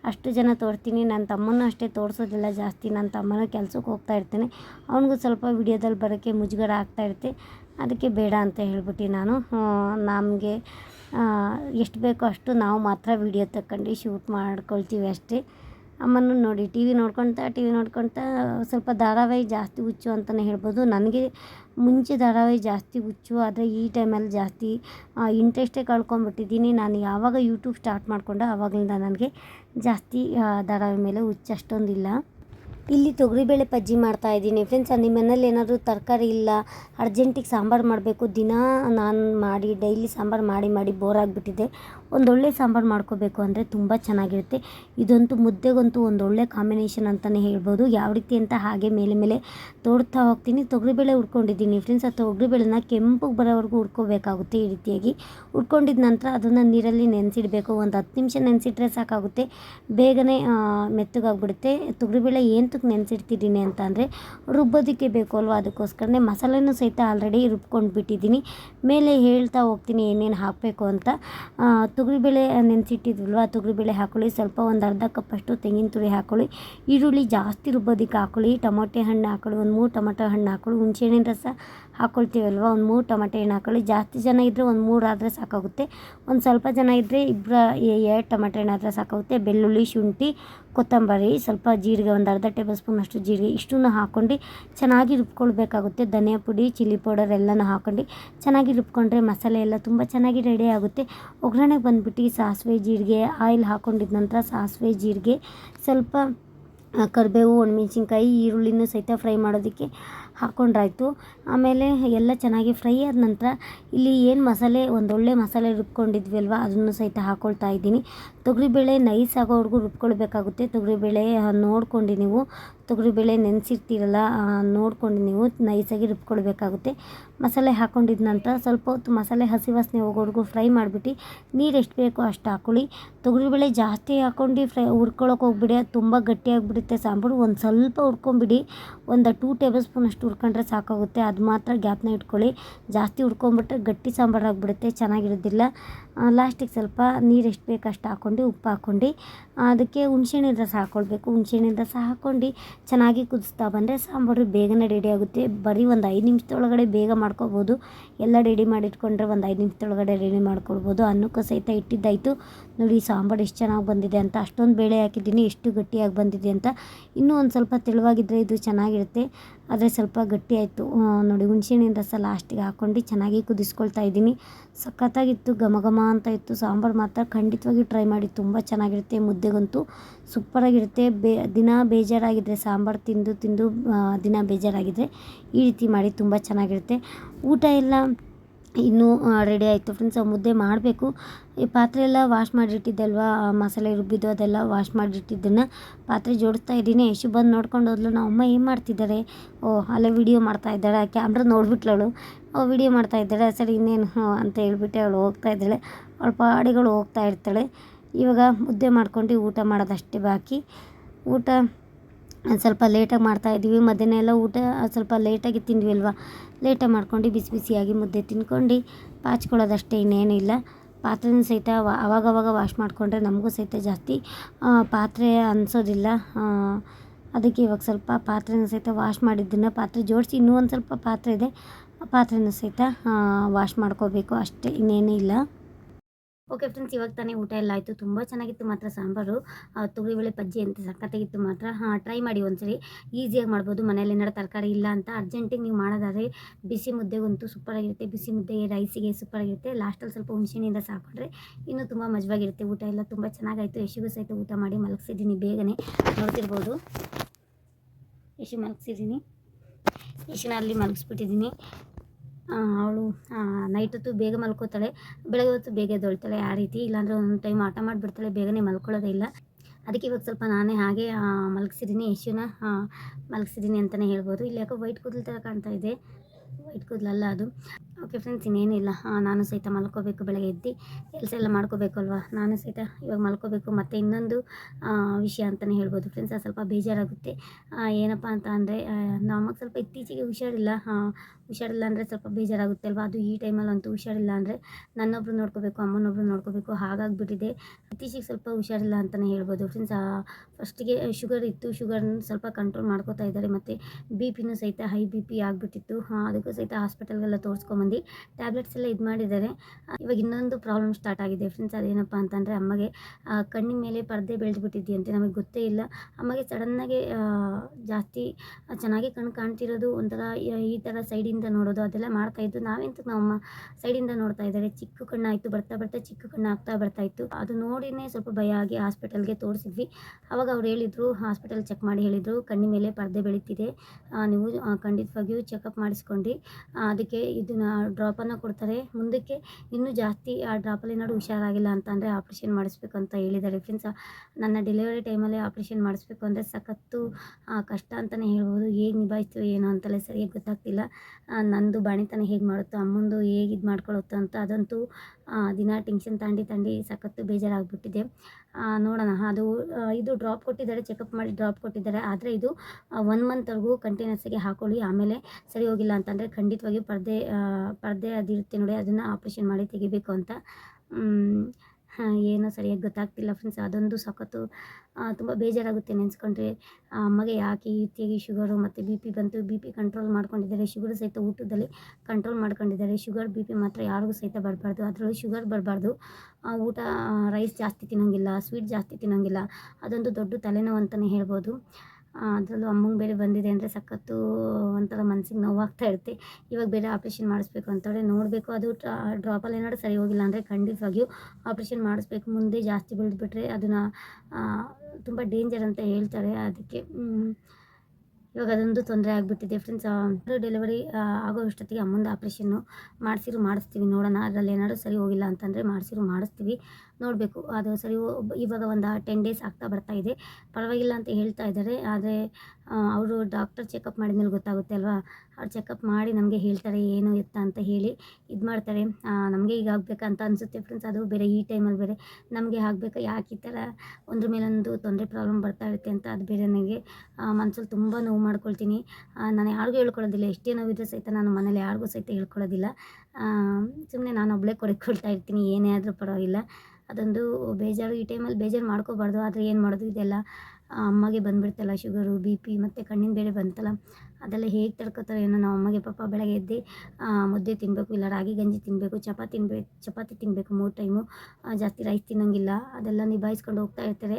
ಅಷ್ಟು ಜನ ತೋರ್ತೀನಿ. ನನ್ನ ತಮ್ಮನೂ ಅಷ್ಟೇ ತೋರಿಸೋದಿಲ್ಲ ಜಾಸ್ತಿ. ನನ್ನ ತಮ್ಮನ ಕೆಲ್ಸಕ್ಕೆ ಹೋಗ್ತಾ ಇರ್ತಾನೆ. ಅವನಿಗೂ ಸ್ವಲ್ಪ ವಿಡಿಯೋದಲ್ಲಿ ಬರೋಕ್ಕೆ ಮುಜುಗರ ಆಗ್ತಾ ಇರುತ್ತೆ. ಅದಕ್ಕೆ ಬೇಡ ಅಂತ ಹೇಳ್ಬಿಟ್ಟು ನಾನು ನಮಗೆ ಎಷ್ಟು ಬೇಕೋ ಅಷ್ಟು ನಾವು ಮಾತ್ರ ವಿಡಿಯೋ ತಗೊಂಡು ಶೂಟ್ ಮಾಡ್ಕೊಳ್ತೀವಿ ಅಷ್ಟೇ. ಅಮ್ಮನೂ ನೋಡಿ ಟಿ ವಿ ನೋಡ್ಕೊಳ್ತಾ ಟಿ ವಿ ನೋಡ್ಕೊಳ್ತಾ ಸ್ವಲ್ಪ ಧಾರಾವಾಹಿ ಜಾಸ್ತಿ ಹುಚ್ಚು ಅಂತಲೇ ಹೇಳ್ಬೋದು. ನನಗೆ ಮುಂಚೆ ಧಾರಾವಾಹಿ ಜಾಸ್ತಿ ಹುಚ್ಚು, ಆದರೆ ಈ ಟೈಮಲ್ಲಿ ಜಾಸ್ತಿ ಇಂಟ್ರೆಸ್ಟೇ ಕಳ್ಕೊಂಬಿಟ್ಟಿದ್ದೀನಿ. ನಾನು ಯಾವಾಗ ಯೂಟ್ಯೂಬ್ ಸ್ಟಾರ್ಟ್ ಮಾಡಿಕೊಂಡೆ ಆವಾಗಲಿಂದ ನನಗೆ ಜಾಸ್ತಿ ಧಾರಾವಾಹಿ ಮೇಲೆ ಹುಚ್ಚು ಅಷ್ಟೊಂದಿಲ್ಲ. ಇಲ್ಲಿ ತೊಗರಿಬೇಳೆ ಪಜ್ಜಿ ಮಾಡ್ತಾ ಇದ್ದೀನಿ. ಫ್ರೆಂಡ್ಸ್ ನಿಮ್ಮ ಮನೇಲಿ ಏನಾದರೂ ತರಕಾರಿ ಇಲ್ಲ, ಅರ್ಜೆಂಟಿಗೆ ಸಾಂಬಾರು ಮಾಡಬೇಕು, ದಿನ ನಾನು ಮಾಡಿ, ಡೈಲಿ ಸಾಂಬಾರು ಮಾಡಿ ಮಾಡಿ ಬೋರ್ ಆಗಿಬಿಟ್ಟಿದೆ. ಒಂದೊಳ್ಳೆ ಸಾಂಬಾರು ಮಾಡ್ಕೋಬೇಕು ಅಂದರೆ ತುಂಬ ಚೆನ್ನಾಗಿರುತ್ತೆ. ಇದಂತೂ ಮುದ್ದೆಗಂತೂ ಒಂದೊಳ್ಳೆ ಕಾಂಬಿನೇಷನ್ ಅಂತಲೇ ಹೇಳ್ಬೋದು. ಯಾವ ರೀತಿ ಅಂತ ಹಾಗೆ ಮೇಲೆ ಮೇಲೆ ತೋಡ್ತಾ ಹೋಗ್ತೀನಿ. ತೊಗರಿಬೇಳೆ ಹುರ್ಕೊಂಡಿದ್ದೀನಿ ಫ್ರೆಂಡ್ಸ್ ಆ ತೊಗರಿಬೇಳೆನ ಕೆಂಪಗೆ ಬರೋವರೆಗೂ ಹುರ್ಕೋಬೇಕಾಗುತ್ತೆ ಈ ರೀತಿಯಾಗಿ. ಹುರ್ಕೊಂಡಿದ ನಂತರ ಅದನ್ನು ನೀರಲ್ಲಿ ನೆನೆಸಿಡಬೇಕು. ಒಂದು ಹತ್ತು ನಿಮಿಷ ನೆನೆಸಿಟ್ರೆ ಸಾಕಾಗುತ್ತೆ. ಬೇಗನೆ ಮೆತ್ತಗಾಗ್ಬಿಡುತ್ತೆ. ತೊಗರಿಬೇಳೆ ಏನಕ್ಕೆ ನೆನೆಸಿಡ್ತಿದ್ದೀನಿ ಅಂತ ಅಂದರೆ ರುಬ್ಬೋದಕ್ಕೆ ಬೇಕು ಅಲ್ವಾ? ಅದಕ್ಕೋಸ್ಕರನೇ ಮಸಾಲೆನೂ ಸಹಿತ ಆಲ್ರೆಡಿ ರುಬ್ಕೊಂಡು ಬಿಟ್ಟಿದ್ದೀನಿ ಮೇಲೆ ಹೇಳ್ತಾ ಹೋಗ್ತೀನಿ ಏನೇನು ಹಾಕಬೇಕು ಅಂತ. ತೊಗರಿಬೇಳೆ ನೆನೆಸಿಟ್ಟಿದ್ವಲ್ವ? ತೊಗರಿಬೇಳೆ ಹಾಕೊಳ್ಳಿ. ಸ್ವಲ್ಪ ಒಂದು ಅರ್ಧ ಕಪ್ಪಷ್ಟು ತೆಂಗಿನ ತುರಿ ಹಾಕೊಳ್ಳಿ. ಈರುಳ್ಳಿ ಜಾಸ್ತಿ ರುಬ್ಬೋದಕ್ಕೆ ಹಾಕೊಳ್ಳಿ. ಟೊಮೊಟೆ ಹಣ್ಣು ಹಾಕೊಳ್ಳಿ. ಒಂದು ಮೂರು ಟೊಮೊಟೊ ಹಣ್ಣು ಹಾಕೊಳ್ಳಿ. ಹುಣಸೆಹಣ್ಣಿನ ರಸ ಹಾಕ್ಕೊಳ್ತೀವಲ್ವ ಒಂದು ಮೂರು ಟೊಮೆಟೊ ಹಣ್ಣು ಹಾಕೊಳ್ಳಿ. ಜಾಸ್ತಿ ಜನ ಇದ್ದರೆ ಒಂದು ಮೂರು ಆದರೆ ಸಾಕಾಗುತ್ತೆ. ಒಂದು ಸ್ವಲ್ಪ ಜನ ಇದ್ದರೆ ಇಬ್ಬರು ಎರಡು ಟೊಮೆಟೊ ಹಣ್ಣು ಆದರೆ ಸಾಕಾಗುತ್ತೆ. ಬೆಳ್ಳುಳ್ಳಿ, ಶುಂಠಿ, ಕೊತ್ತಂಬರಿ, ಸ್ವಲ್ಪ ಜೀರಿಗೆ, ಒಂದು ಅರ್ಧ ಟೇಬಲ್ ಸ್ಪೂನ್ ಅಷ್ಟು ಜೀರಿಗೆ ಇಷ್ಟನ್ನು ಹಾಕ್ಕೊಂಡು ಚೆನ್ನಾಗಿ ರುಬ್ಕೊಳ್ಬೇಕಾಗುತ್ತೆ. ಧನಿಯಾ ಪುಡಿ, ಚಿಲ್ಲಿ ಪೌಡರ್ ಎಲ್ಲನೂ ಹಾಕ್ಕೊಂಡು ಚೆನ್ನಾಗಿ ರುಬ್ಕೊಂಡ್ರೆ ಮಸಾಲೆ ಎಲ್ಲ ತುಂಬ ಚೆನ್ನಾಗಿ ರೆಡಿ ಆಗುತ್ತೆ. ಒಗ್ಗರಣೆಗೆ ಬಂದುಬಿಟ್ಟು ಸಾಸಿವೆ, ಜೀರಿಗೆ, ಆಯಿಲ್ ಹಾಕ್ಕೊಂಡಿದ ನಂತರ ಸಾಸಿವೆ, ಜೀರಿಗೆ, ಸ್ವಲ್ಪ ಕರಿಬೇವು, ಒಣಮೆಣ್ಸಿನ್ಕಾಯಿ, ಈರುಳ್ಳಿನೂ ಸಹಿತ ಫ್ರೈ ಮಾಡೋದಕ್ಕೆ ಹಾಕ್ಕೊಂಡ್ರಾಯ್ತು ಆಮೇಲೆ ಎಲ್ಲ ಚೆನ್ನಾಗಿ ಫ್ರೈ ಆದ ನಂತರ ಇಲ್ಲಿ ಏನು ಮಸಾಲೆ, ಒಂದೊಳ್ಳೆ ಮಸಾಲೆ ರುಬ್ಕೊಂಡಿದ್ವಿ ಅಲ್ವಾ? ಅದನ್ನು ಸಹಿತ ಹಾಕ್ಕೊಳ್ತಾ ಇದ್ದೀನಿ. ತೊಗರಿಬೇಳೆ ನೈಸ್ ಆಗೋವರೆಗೂ ರುಬ್ಕೊಳ್ಬೇಕಾಗುತ್ತೆ. ತೊಗರಿಬೇಳೆ ನೋಡ್ಕೊಂಡು ನೀವು ತೊಗರಿಬೇಳೆ ನೆನೆಸಿರ್ತೀರಲ್ಲ ನೋಡ್ಕೊಂಡು ನೀವು ನೈಸಾಗಿ ರುಬ್ಕೊಳ್ಬೇಕಾಗುತ್ತೆ. ಮಸಾಲೆ ಹಾಕೊಂಡಿದ ನಂತರ ಸ್ವಲ್ಪ ಹೊತ್ತು ಮಸಾಲೆ ಹಸಿ ವಾಸನೆ ಹೋಗೋವರೆಗೂ ಫ್ರೈ ಮಾಡಿಬಿಟ್ಟು ನೀರು ಎಷ್ಟು ಬೇಕೋ ಅಷ್ಟು ಹಾಕ್ಕೊಳ್ಳಿ ತೊಗರಿಬೇಳೆ ಜಾಸ್ತಿ ಹಾಕ್ಕೊಂಡು ಫ್ರೈ ಹುರ್ಕೊಳ್ಳೋಕೆ ಹೋಗ್ಬಿಡಿ. ಅದು ತುಂಬ ಗಟ್ಟಿಯಾಗಿಬಿಡುತ್ತೆ ಸಾಂಬಾರು. ಒಂದು ಸ್ವಲ್ಪ ಹುರ್ಕೊಂಬಿಡಿ. ಒಂದು ಟೂ ಟೇಬಲ್ ಸ್ಪೂನ್ ಅಷ್ಟು ಹುರ್ಕೊಂಡ್ರೆ ಸಾಕಾಗುತ್ತೆ. ಅದು ಮಾತ್ರ ಗ್ಯಾಪ್ನ ಇಟ್ಕೊಳ್ಳಿ. ಜಾಸ್ತಿ ಹುರ್ಕೊಂಬಿಟ್ರೆ ಗಟ್ಟಿ ಸಾಂಬಾರು ಆಗಿಬಿಡುತ್ತೆ. ಚೆನ್ನಾಗಿರೋದಿಲ್ಲ. ಲಾಸ್ಟಿಗೆ ಸ್ವಲ್ಪ ನೀರು ಎಷ್ಟು ಬೇಕು ಅಷ್ಟು ಹಾಕ್ಕೊಂಡು ಉಪ್ಪು ಹಾಕ್ಕೊಂಡು ಅದಕ್ಕೆ ಹುಣ್ಸೆಹಣ್ಣಿನ ರಸ ಹಾಕ್ಕೊಳ್ಬೇಕು ಹುಣ್ಸೆಹಣ್ಣಿನ ರಸ ಹಾಕ್ಕೊಂಡು ಚೆನ್ನಾಗಿ ಕುದಿಸ್ತಾ ಬಂದರೆ ಸಾಂಬಾರು ಬೇಗನೆ ರೆಡಿ ಆಗುತ್ತೆ. ಬರೀ ಒಂದು ಐದು ನಿಮಿಷದೊಳಗಡೆ ಬೇಗ ಮಾಡ್ಕೊಬೋದು. ಎಲ್ಲ ರೆಡಿ ಮಾಡಿಟ್ಕೊಂಡ್ರೆ ಒಂದು ಐದು ನಿಮಿಷದೊಳಗಡೆ ರೆಡಿ ಮಾಡ್ಕೊಳ್ಬೋದು ಅನ್ನಕ್ಕೂ ಸಹಿತ ಇಟ್ಟಿದ್ದಾಯಿತು. ನೋಡಿ ಸಾಂಬಾರು ಎಷ್ಟು ಚೆನ್ನಾಗಿ ಬಂದಿದೆ ಅಂತ, ಅಷ್ಟೊಂದು ಬೇಳೆ ಹಾಕಿದ್ದೀನಿ, ಎಷ್ಟು ಗಟ್ಟಿಯಾಗಿ ಬಂದಿದೆ ಅಂತ. ಇನ್ನೂ ಒಂದು ಸ್ವಲ್ಪ ತೆಳುವಾಗಿದ್ದರೆ ಇದು ಚೆನ್ನಾಗಿರುತ್ತೆ. ಆದರೆ ಸ್ವಲ್ಪ ಗಟ್ಟಿ ಆಯಿತು. ನೋಡಿ, ಹುಣಸೆಹಣ್ಣಿನ ರಸ ಲಾಸ್ಟಿಗೆ ಹಾಕ್ಕೊಂಡು ಚೆನ್ನಾಗಿ ಕುದಿಸ್ಕೊಳ್ತಾ ಇದ್ದೀನಿ. ಸಖತ್ತಾಗಿತ್ತು, ಘಮ ಘಮ ಅಂತ ಇತ್ತು. ಸಾಂಬಾರು ಮಾತ್ರ ಖಂಡಿತವಾಗಿ ಟ್ರೈ ಮಾಡಿ, ತುಂಬ ಚೆನ್ನಾಗಿರುತ್ತೆ ಮುದ್ದೆಗಂತೂ. ಸೂಪರಾಗಿರುತ್ತೆ. ಬೇ, ದಿನ ಬೇಜಾರಾಗಿದ್ದರೆ ಸಾಂಬಾರು ತಿಂದು ತಿಂದು ದಿನ ಬೇಜಾರಾಗಿದ್ದರೆ ಈ ರೀತಿ ಮಾಡಿ, ತುಂಬ ಚೆನ್ನಾಗಿರುತ್ತೆ. ಊಟ ಎಲ್ಲ ಇನ್ನೂ ರೆಡಿ ಆಯಿತು ಫ್ರೆಂಡ್ಸ್ ಮುದ್ದೆ ಮಾಡಬೇಕು. ಈ ಪಾತ್ರೆ ಎಲ್ಲ ವಾಶ್ ಮಾಡಿಟ್ಟಿದ್ದೆ ಅಲ್ವಾ? ಮಸಾಲೆ ರುಬ್ಬಿದ್ದು ಅದೆಲ್ಲ ವಾಶ್ ಮಾಡಿಟ್ಟಿದ್ದನ್ನು ಪಾತ್ರೆ ಜೋಡಿಸ್ತಾ ಇದ್ದೀನಿ. ಯಶು ಬಂದು ನೋಡ್ಕೊಂಡು ಹೋದ್ಲು. ನಮ್ಮ ಅಮ್ಮ ಏನು ಮಾಡ್ತಿದ್ದಾರೆ? ಓ, ಅಲ್ಲೇ ವಿಡಿಯೋ ಮಾಡ್ತಾ ಇದ್ದಾಳೆ. ಕ್ಯಾಮ್ರಾ ನೋಡ್ಬಿಟ್ಲವಳು ಓ ವಿಡಿಯೋ ಮಾಡ್ತಾ ಇದ್ದಾಳೆ. ಸರಿ, ಇನ್ನೇನು ಅಂತ ಹೇಳ್ಬಿಟ್ಟು ಅವಳು ಹೋಗ್ತಾ ಇದ್ದಾಳೆ. ಅವಳ ಪಾಡಿಗಳು ಹೋಗ್ತಾ ಇರ್ತಾಳೆ. ಇವಾಗ ಮುದ್ದೆ ಮಾಡ್ಕೊಂಡು ಊಟ ಮಾಡೋದಷ್ಟೇ ಬಾಕಿ. ಊಟ ಒಂದ್ ಸ್ವಲ್ಪ ಲೇಟಾಗಿ ಮಾಡ್ತಾಯಿದ್ವಿ ಮಧ್ಯಾಹ್ನ ಎಲ್ಲ ಊಟ ಸ್ವಲ್ಪ ಲೇಟಾಗಿ ತಿಂದ್ವಿ ಅಲ್ವಾ ಲೇಟಾಗಿ ಮಾಡ್ಕೊಂಡು ಬಿಸಿ ಬಿಸಿಯಾಗಿ ಮುದ್ದೆ ತಿನ್ಕೊಂಡು ಪಾಚ್ಕೊಳ್ಳೋದಷ್ಟೇ ಇನ್ನೇನಿಲ್ಲ ಪಾತ್ರೆನೂ ಸಹಿತ ವಾ, ಅವಾಗವಾಗ ವಾಶ್ ಮಾಡಿಕೊಂಡ್ರೆ ನಮಗೂ ಸಹಿತ ಜಾಸ್ತಿ. ಪಾತ್ರೆ ಅನಿಸೋದಿಲ್ಲ. ಅದಕ್ಕೆ ಇವಾಗ ಸ್ವಲ್ಪ ಪಾತ್ರೆನ ಸಹಿತ ವಾಶ್ ಮಾಡಿದ್ದನ್ನು ಪಾತ್ರೆ ಜೋಡಿಸಿ ಇನ್ನೂ ಒಂದು ಸ್ವಲ್ಪ ಪಾತ್ರೆ ಇದೆ. ಆ ಸಹಿತ ವಾಶ್ ಮಾಡ್ಕೋಬೇಕು ಅಷ್ಟೇ, ಇನ್ನೇನೂ ಇಲ್ಲ. ಓಕೆ ಫ್ರೆಂಡ್ಸ್ ಇವಾಗ ತಾನೇ ಊಟ ಎಲ್ಲ ಆಯಿತು. ತುಂಬ ಚೆನ್ನಾಗಿತ್ತು ಮಾತ್ರ ಸಾಂಬಾರು. ತೊಗರಿಬೇಳೆ ಪಜ್ಜಿ ಅಂತ ಸಕ್ಕತ್ತಾಗಿತ್ತು ಮಾತ್ರ. ಹಾಂ ಟ್ರೈ ಮಾಡಿ ಒಂದ್ಸರಿ. ಈಸಿಯಾಗಿ ಮಾಡ್ಬೋದು. ಮನೇಲಿ ಏನಾರು ತರಕಾರಿ ಇಲ್ಲ ಅಂತ ಅರ್ಜೆಂಟಿಗೆ ನೀವು ಮಾಡೋದಾದ್ರೆ ಬಿಸಿ ಮುದ್ದೆಗಂತೂ ಸೂಪರಾಗಿರುತ್ತೆ. ಬಿಸಿ ಮುದ್ದೆಗೆ ರೈಸಿಗೆ ಸೂಪರಾಗಿರುತ್ತೆ. ಲಾಸ್ಟಲ್ಲಿ ಸ್ವಲ್ಪ ಹುಣಸೆನಿಂದ ಸಾಕೊಂಡ್ರೆ ಇನ್ನೂ ತುಂಬ ಮಜವಾಗಿರುತ್ತೆ ಊಟ ಎಲ್ಲ. ತುಂಬ ಚೆನ್ನಾಗಾಯಿತು. ಯಶಿಗೂ ಸಹಿತ ಊಟ ಮಾಡಿ ಮಲಗಿಸಿದ್ದೀನಿ ಬೇಗನೆ. ನೋಡ್ತಿರ್ಬೋದು. ಯಶು ಮಲಗಿಸಿದ್ದೀನಿ. ಯಶುನ ಮಲಗಿಸ್ಬಿಟ್ಟಿದ್ದೀನಿ. ಅವಳು ನೈಟ್ ಹೊತ್ತು ಬೇಗ ಮಲ್ಕೋತಾಳೆ. ಬೆಳಗ್ಗೆ ಹೊತ್ತು ಬೇಗ ಎದ್ದೊಳ್ತಾಳೆ ಆ ರೀತಿ. ಇಲ್ಲಾಂದರೆ ಒಂದು ಟೈಮ್ ಆಟ ಮಾಡಿಬಿಡ್ತಾಳೆ, ಬೇಗನೆ ಮಲ್ಕೊಳ್ಳೋದೇ ಇಲ್ಲ. ಅದಕ್ಕೆ ಇವಾಗ ಸ್ವಲ್ಪ ನಾನೇ ಹಾಗೆ ಮಲಗಿಸಿದ್ದೀನಿ ಯಶುನ. ಮಲಗಿಸಿದ್ದೀನಿ ಅಂತಲೇ ಹೇಳ್ಬೋದು. ಇಲ್ಲಿ ಯಾಕೋ ವೈಟ್ ಕೂದಲು ಥರ ಕಾಣ್ತಾ ಇದೆ. ವೈಟ್ ಕೂದಲಲ್ಲ ಅದು. ಓಕೆ ಫ್ರೆಂಡ್ಸ್ ಇನ್ನೇನಿಲ್ಲ ನಾನು ಸಹಿತ ಮಲ್ಕೋಬೇಕು ಬೆಳಗ್ಗೆ ಎದ್ದು. ಕೆಲಸ ಎಲ್ಲ ಮಾಡ್ಕೋಬೇಕು ಅಲ್ವಾ? ನಾನು ಸಹಿತ ಇವಾಗ ಮಲ್ಕೋಬೇಕು. ಮತ್ತು ಇನ್ನೊಂದು ವಿಷಯ ಅಂತಲೇ ಹೇಳ್ಬೋದು ಫ್ರೆಂಡ್ಸ್ ಅದು ಸ್ವಲ್ಪ ಬೇಜಾರಾಗುತ್ತೆ. ಏನಪ್ಪ ಅಂತ ಅಂದರೆ ನಮಗೆ ಸ್ವಲ್ಪ ಇತ್ತೀಚೆಗೆ ಹುಷಾರಿಲ್ಲ. ಹುಷಾರಿಲ್ಲ ಅಂದರೆ ಸ್ವಲ್ಪ ಬೇಜಾರಾಗುತ್ತೆ ಅಲ್ವಾ ಅದು ಈ ಟೈಮಲ್ಲಿ ಅಂತೂ ಹುಷಾರಿಲ್ಲ ಅಂದರೆ ನನ್ನೊಬ್ರು ನೋಡ್ಕೋಬೇಕು, ಅಮ್ಮನೊಬ್ರು ನೋಡ್ಕೋಬೇಕು, ಹಾಗಾಗಿಬಿಟ್ಟಿದೆ. ಇತ್ತೀಚೆಗೆ ಸ್ವಲ್ಪ ಹುಷಾರಿಲ್ಲ ಅಂತಲೇ ಹೇಳ್ಬೋದು. ಫ್ರೆಂಡ್ಸ್ ಫಸ್ಟಿಗೆ ಶುಗರ್ ಇತ್ತು ಶುಗರ್ನ ಸ್ವಲ್ಪ ಕಂಟ್ರೋಲ್ ಮಾಡ್ಕೋತಾ ಇದ್ದಾರೆ. ಮತ್ತು ಬಿ ಪಿನೂ ಸಹಿತ ಹೈ ಬಿ ಪಿ ಆಗಿಬಿಟ್ಟಿತ್ತು. ಅದಕ್ಕೂ ಸಹಿತ ಹಾಸ್ಪಿಟಲ್ಗೆಲ್ಲ ತೋರಿಸ್ಕೊಂಬಂದು ಟ್ಯಾಬ್ಲೆಟ್ಸ್ ಎಲ್ಲ ಇದು ಮಾಡಿದ್ದಾರೆ. ಇವಾಗ ಇನ್ನೊಂದು ಪ್ರಾಬ್ಲಮ್ ಸ್ಟಾರ್ಟ್ ಆಗಿದೆ. ಫ್ರೆಂಡ್ಸ್ ಅದೇನಪ್ಪ ಅಂತಂದರೆ ಅಮ್ಮಗೆ ಕಣ್ಣಿನ ಮೇಲೆ ಪರದೆ ಬೆಳೆದ್ಬಿಟ್ಟಿದ್ಯಂತೆ. ನಮಗೆ ಗೊತ್ತೇ ಇಲ್ಲ. ಅಮ್ಮಗೆ ಸಡನ್ನಾಗಿ ಜಾಸ್ತಿ ಚೆನ್ನಾಗಿ ಕಣ್ಣು ಕಾಣ್ತಿರೋದು ಒಂಥರ ಈ ಥರ ಸೈಡಿಂದ ನೋಡೋದು, ಅದೆಲ್ಲ ಮಾಡ್ತಾಯಿದ್ದು ನಾವೆಂತ ನಮ್ಮ ಸೈಡಿಂದ ನೋಡ್ತಾ ಇದ್ದಾರೆ ಚಿಕ್ಕ ಕಣ್ಣಾಯಿತು, ಬರ್ತಾ ಬರ್ತಾ ಚಿಕ್ಕ ಕಣ್ಣು ಆಗ್ತಾ ಬರ್ತಾಯಿತ್ತು ಅದು ನೋಡಿನೇ ಸ್ವಲ್ಪ ಭಯ ಆಗಿ ಹಾಸ್ಪಿಟಲ್ಗೆ ತೋರಿಸಿದ್ವಿ. ಅವಾಗ ಅವ್ರು ಹೇಳಿದರು, ಹಾಸ್ಪಿಟಲ್ ಚೆಕ್ ಮಾಡಿ ಹೇಳಿದರು, ಕಣ್ಣಿನ ಮೇಲೆ ಪರದೆ ಬೆಳೀತಿದೆ. ನೀವು ಖಂಡಿತವಾಗಿಯೂ ಚೆಕಪ್ ಮಾಡಿಸ್ಕೊಂಡು ಅದಕ್ಕೆ ಇದನ್ನ ಡ್ರಾಪನ್ನು ಕೊಡ್ತಾರೆ. ಮುಂದಕ್ಕೆ ಇನ್ನೂ ಜಾಸ್ತಿ ಆ ಡ್ರಾಪಲ್ಲಿ ಏನಾದ್ರು ಹುಷಾರಾಗಿಲ್ಲ ಅಂತಂದರೆ ಆಪ್ರೇಷನ್ ಮಾಡಿಸ್ಬೇಕು ಅಂತ ಹೇಳಿದ್ದಾರೆ. ಫ್ರೆಂಡ್ಸ್, ನನ್ನ ಡೆಲಿವರಿ ಟೈಮಲ್ಲಿ ಆಪ್ರೇಷನ್ ಮಾಡಿಸ್ಬೇಕು ಅಂದರೆ ಸಖತ್ತು ಕಷ್ಟ ಅಂತಲೇ ಹೇಳ್ಬೋದು. ಹೇಗೆ ನಿಭಾಯಿಸ್ತೀವಿ ಏನೋ ಅಂತಲೇ ಸರಿಯಾಗಿ ಗೊತ್ತಾಗ್ತಿಲ್ಲ. ನಂದು ಬಾಣಿತನ ಹೇಗೆ ಮಾಡುತ್ತೋ, ಅಮ್ಮಂದು ಹೇಗೆ ಇದು ಮಾಡ್ಕೊಳ್ಳುತ್ತೋ ಅಂತ ಅದಂತೂ ದಿನ ಟೆನ್ಷನ್ ತಾಂಡಿ ತಾಂಡಿ ಸಖತ್ತು ಬೇಜಾರಾಗ್ಬಿಟ್ಟಿದೆ. ನೋಡೋಣ, ಅದು ಇದು ಡ್ರಾಪ್ ಕೊಟ್ಟಿದ್ದಾರೆ ಚೆಕಪ್ ಮಾಡಿ ಡ್ರಾಪ್ ಕೊಟ್ಟಿದ್ದಾರೆ, ಆದರೆ ಇದು ಒನ್ ಮಂತ್ವರೆಗೂ ಕಂಟಿನ್ಯೂಸ್ಗೆ ಹಾಕೊಳ್ಳಿ, ಆಮೇಲೆ ಸರಿ ಹೋಗಿಲ್ಲ ಅಂತಂದರೆ ಖಂಡಿತವಾಗಿಯೂ ಪರ್ದೆ ಪರ್ದೆ ಅದಿರುತ್ತೆ ನೋಡಿ, ಅದನ್ನು ಆಪ್ರೇಷನ್ ಮಾಡಿ ತೆಗಿಬೇಕು ಅಂತ. ಏನೋ ಸರಿಯಾಗಿ ಗೊತ್ತಾಗ್ತಿಲ್ಲ ಫ್ರೆಂಡ್ಸ್ ಅದೊಂದು ಸಖತ್ತು ತುಂಬ ಬೇಜಾರಾಗುತ್ತೆ ನೆನೆಸ್ಕೊಂಡ್ರೆ. ಅಮ್ಮಗೆ ಯಾಕೆ ಈ ರೀತಿಯಾಗಿ ಶುಗರು ಮತ್ತು ಬಿ ಪಿ ಬಂತು ಬಿ ಪಿ ಕಂಟ್ರೋಲ್ ಮಾಡ್ಕೊಂಡಿದ್ದಾರೆ ಶುಗರ್ ಸಹಿತ ಊಟದಲ್ಲಿ ಕಂಟ್ರೋಲ್ ಮಾಡ್ಕೊಂಡಿದ್ದಾರೆ ಶುಗರ್ ಬಿ ಪಿ ಮಾತ್ರ ಯಾರಿಗೂ ಸಹಿತ ಬರಬಾರ್ದು, ಅದರಲ್ಲೂ ಶುಗರ್ ಬರಬಾರ್ದು. ಊಟ ರೈಸ್ ಜಾಸ್ತಿ ತಿನ್ನೋಂಗಿಲ್ಲ ಸ್ವೀಟ್ ಜಾಸ್ತಿ ತಿನ್ನೋಂಗಿಲ್ಲ, ಅದೊಂದು ದೊಡ್ಡ ತಲೆನೋವು ಅಂತಲೇ ಹೇಳ್ಬೋದು. ಅದರಲ್ಲೂ ಅಮ್ಮಂಗೆ ಬೇರೆ ಬಂದಿದೆ ಅಂದರೆ ಸಖತ್ತು ಒಂಥರ ಮನ್ಸಿಗೆ ನೋವಾಗ್ತಾ ಇರುತ್ತೆ. ಇವಾಗ ಬೇರೆ ಆಪ್ರೇಷನ್ ಮಾಡಿಸ್ಬೇಕು ಅಂತೇಳಿ ನೋಡಬೇಕು. ಅದು ಡ್ರಾಪಲ್ಲಿ ಏನಾದ್ರೂ ಸರಿ ಹೋಗಿಲ್ಲ ಅಂದರೆ ಖಂಡಿತವಾಗಿಯೂ ಆಪ್ರೇಷನ್ ಮಾಡಿಸ್ಬೇಕು. ಮುಂದೆ ಜಾಸ್ತಿ ಬೆಳೆದುಬಿಟ್ರೆ ಅದನ್ನು ತುಂಬ ಡೇಂಜರ್ ಅಂತ ಹೇಳ್ತಾರೆ ಅದಕ್ಕೆ. ಇವಾಗ ಅದೊಂದು ತೊಂದರೆ ಆಗಿಬಿಟ್ಟಿದೆ ಫ್ರೆಂಡ್ಸ್ ಡೆಲಿವರಿ ಆಗೋ ಅಷ್ಟೊತ್ತಿಗೆ ಅಮ್ಮಂದು ಆಪ್ರೇಷನ್ನು ಮಾಡಿಸಿರು, ಮಾಡಿಸ್ತೀವಿ ನೋಡೋಣ. ಅದರಲ್ಲಿ ಏನಾದರೂ ಸರಿ ಹೋಗಿಲ್ಲ ಅಂತಂದರೆ ಮಾಡಿಸಿರು, ಮಾಡಿಸ್ತೀವಿ. ನೋಡಬೇಕು. ಅದು ಸರಿ ಇವಾಗ ಒಂದು ಟೆನ್ ಡೇಸ್ ಆಗ್ತಾ ಬರ್ತಾ ಇದೆ. ಪರವಾಗಿಲ್ಲ ಅಂತ ಹೇಳ್ತಾ ಇದ್ದಾರೆ. ಆದರೆ ಅವರು ಡಾಕ್ಟರ್ ಚೆಕಪ್ ಮಾಡಿದ್ಮೇಲೆ ಗೊತ್ತಾಗುತ್ತೆ ಅಲ್ವಾ? ಅವ್ರು ಚೆಕಪ್ ಮಾಡಿ ನಮಗೆ ಹೇಳ್ತಾರೆ, ಏನು ಎತ್ತ ಅಂತ ಹೇಳಿ. ಇದು ಮಾಡ್ತಾರೆ. ನಮಗೆ ಈಗ ಆಗಬೇಕಂತ ಅನಿಸುತ್ತೆ ಫ್ರೆಂಡ್ಸ್ ಅದು ಬೇರೆ, ಈ ಟೈಮಲ್ಲಿ ಬೇರೆ. ನಮಗೆ ಆಗಬೇಕಾ, ಯಾಕೆ ಈ ಥರ ಒಂದ್ರ ಮೇಲೊಂದು ತೊಂದರೆ ಪ್ರಾಬ್ಲಮ್ ಬರ್ತಾ ಇರುತ್ತೆ ಅಂತ ಅದು ಬೇರೆ ನನಗೆ ಮನಸ್ಸಲ್ಲಿ ತುಂಬ ನೋವು ಮಾಡ್ಕೊಳ್ತೀನಿ. ನಾನು ಯಾರಿಗೂ ಹೇಳ್ಕೊಳ್ಳೋದಿಲ್ಲ. ಎಷ್ಟೇ ನೋವಿದ್ರೆ ಸಹಿತ ನಾನು ಮನೇಲಿ ಯಾರಿಗೂ ಸಹಿತ ಹೇಳ್ಕೊಳ್ಳೋದಿಲ್ಲ. ಸುಮ್ಮನೆ ನಾನು ಒಬ್ಬಳೇ ಕೊರಕೊಳ್ತಾ ಇರ್ತೀನಿ. ಏನೇ ಆದರೂ ಪರವಾಗಿಲ್ಲ. ಅದೊಂದು ಬೇಜಾರು, ಈ ಟೈಮಲ್ಲಿ ಬೇಜಾರು ಮಾಡ್ಕೋಬಾರ್ದು, ಆದರೆ ಏನು ಮಾಡೋದು? ಇದೆಲ್ಲ ಅಮ್ಮಗೆ ಬಂದುಬಿಡ್ತಲ್ಲ, ಶುಗರು ಬಿ ಪಿ ಮತ್ತು ಕಣ್ಣಿನ ಬೇರೆ ಬಂತಲ್ಲ, ಅದೆಲ್ಲ ಹೇಗೆ ತಡ್ಕೋತಾರೆ ಏನೋ ನಾವು ಅಮ್ಮಗೆ ಪಾಪ ಬೆಳಗ್ಗೆ ಎದ್ದು ಮುದ್ದೆ ತಿನ್ನಬೇಕು ಇಲ್ಲ ರಾಗಿ ಗಂಜಿ ತಿನ್ನಬೇಕು ಚಪಾತಿ ತಿನ್ಬೇಕು ಚಪಾತಿ ತಿನ್ನಬೇಕು ಮೂರು ಟೈಮು ಜಾಸ್ತಿ ರೈಸ್ ತಿನ್ನೋಂಗಿಲ್ಲ, ಅದೆಲ್ಲ ನಿಭಾಯಿಸ್ಕೊಂಡು ಹೋಗ್ತಾ ಇರ್ತಾರೆ.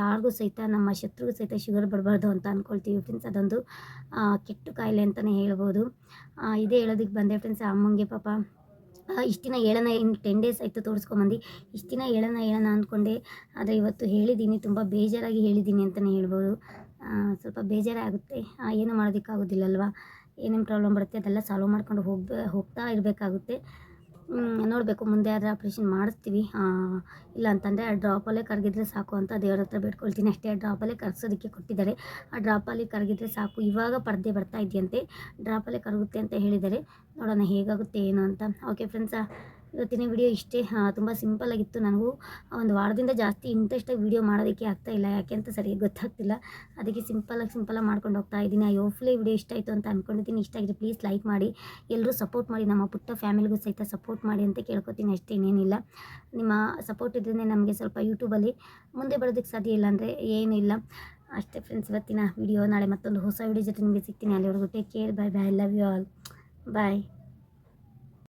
ಯಾರಿಗೂ ಸಹಿತ, ನಮ್ಮ ಶತ್ರುಗೂ ಸಹಿತ ಶುಗರ್ ಬರಬಾರ್ದು ಅಂತ ಅಂದ್ಕೊಳ್ತೀವಿ ಫ್ರೆಂಡ್ಸ್ ಅದೊಂದು ಕೆಟ್ಟು ಕಾಯಿಲೆ ಅಂತಲೇ ಹೇಳ್ಬೋದು. ಇದೇ ಹೇಳೋದಕ್ಕೆ ಬಂದೆ ಫ್ರೆಂಡ್ಸ್ ಅಮ್ಮಂಗೆ ಪಾಪ ಇಷ್ಟು ದಿನ ಹೇಳೋಣ, ಇನ್ನು ಟೆನ್ ಡೇಸ್ ಆಯಿತು ತೋರಿಸ್ಕೊಂಬಂದು. ಇಷ್ಟು ದಿನ ಹೇಳೋಣ ಹೇಳೋಣ ಅಂದ್ಕೊಂಡೆ ಆದರೆ ಇವತ್ತು ಹೇಳಿದ್ದೀನಿ ತುಂಬ ಬೇಜಾರಾಗಿ ಹೇಳಿದ್ದೀನಿ ಅಂತಲೇ ಹೇಳ್ಬೋದು. ಸ್ವಲ್ಪ ಬೇಜಾರಾಗುತ್ತೆ. ಏನು ಮಾಡೋದಕ್ಕಾಗೋದಿಲ್ಲಲ್ವಾ? ಏನೇನು ಪ್ರಾಬ್ಲಮ್ ಬರುತ್ತೆ ಅದೆಲ್ಲ ಸಾಲ್ವ್ ಮಾಡ್ಕೊಂಡು ಹೋಗ್ಬೇ, ಹೋಗ್ತಾ ಇರಬೇಕಾಗುತ್ತೆ. ನೋಡಬೇಕು. ಮುಂದೆ ಆದರೆ ಆಪ್ರೇಷನ್ ಮಾಡಿಸ್ತೀವಿ. ಇಲ್ಲ ಅಂತಂದರೆ ಆ ಡ್ರಾಪಲ್ಲೇ ಕರಗಿದ್ರೆ ಸಾಕು ಅಂತ ದೇವ್ರ ಹತ್ರ ಬೇಡ್ಕೊಳ್ತೀನಿ. ಅಷ್ಟೇ, ಆ ಡ್ರಾಪಲ್ಲೇ ಕರಗಿಸೋದಕ್ಕೆ ಕೊಟ್ಟಿದ್ದಾರೆ. ಆ ಡ್ರಾಪಲ್ಲಿ ಕರಗಿದ್ರೆ ಸಾಕು. ಇವಾಗ ಪರದೆ ಬರ್ತಾ ಇದೆಯಂತೆ. ಡ್ರಾಪಲ್ಲೇ ಕರಗುತ್ತೆ ಅಂತ ಹೇಳಿದ್ದಾರೆ. ನೋಡೋಣ ಹೇಗಾಗುತ್ತೆ, ಏನು ಅಂತ. ಓಕೆ ಫ್ರೆಂಡ್ಸಾ ಇವತ್ತಿನ ವಿಡಿಯೋ ಇಷ್ಟೇ ತುಂಬ ಸಿಂಪಲ್ಲಾಗಿತ್ತು ನನಗೂ. ಒಂದು ವಾರದಿಂದ ಜಾಸ್ತಿ ಇಂಟ್ರೆಸ್ಟಾಗಿ ವಿಡಿಯೋ ಮಾಡೋದಕ್ಕೆ ಆಗ್ತಾ ಇಲ್ಲ, ಯಾಕೆ ಅಂತ ಸರಿಯಾಗಿ ಗೊತ್ತಾಗ್ತಿಲ್ಲ. ಅದಕ್ಕೆ ಸಿಂಪಲಾಗಿ ಸಿಂಪಲಾಗಿ ಮಾಡ್ಕೊಂಡು ಹೋಗ್ತಾ ಇದ್ದೀನಿ. ಐ ಹೋಪ್ಫುಲಿ ವಿಡಿಯೋ ಇಷ್ಟ ಆಯಿತು ಅಂತ ಅಂದ್ಕೊಂಡಿದ್ದೀನಿ ಇಷ್ಟ ಆಗಿದೆ ಪ್ಲೀಸ್ ಲೈಕ್ ಮಾಡಿ. ಎಲ್ಲರೂ ಸಪೋರ್ಟ್ ಮಾಡಿ, ನಮ್ಮ ಪುಟ್ಟ ಫ್ಯಾಮಿಲಿಗೂ ಸಹಿತ ಸಪೋರ್ಟ್ ಮಾಡಿ ಅಂತ ಕೇಳ್ಕೊತೀನಿ. ಅಷ್ಟೇ, ಇನ್ನೇನಿಲ್ಲ. ನಿಮ್ಮ ಸಪೋರ್ಟ್ ಇದ್ರೇ ನಮಗೆ ಸ್ವಲ್ಪ ಯೂಟ್ಯೂಬಲ್ಲಿ ಮುಂದೆ ಬರೋದಕ್ಕೆ ಸಾಧ್ಯ ಇಲ್ಲ ಅಂದರೆ ಏನೂ ಇಲ್ಲ ಅಷ್ಟೇ ಫ್ರೆಂಡ್ಸ್ ಇವತ್ತಿನ ವಿಡಿಯೋ ನಾಳೆ ಮತ್ತೊಂದು ಹೊಸ ವಿಡಿಯೋ ಜೊತೆ ನಿಮಗೆ ಸಿಗ್ತೀನಿ. ಅಲ್ಲಿವರೆಗೂ take care bye bye love you all bye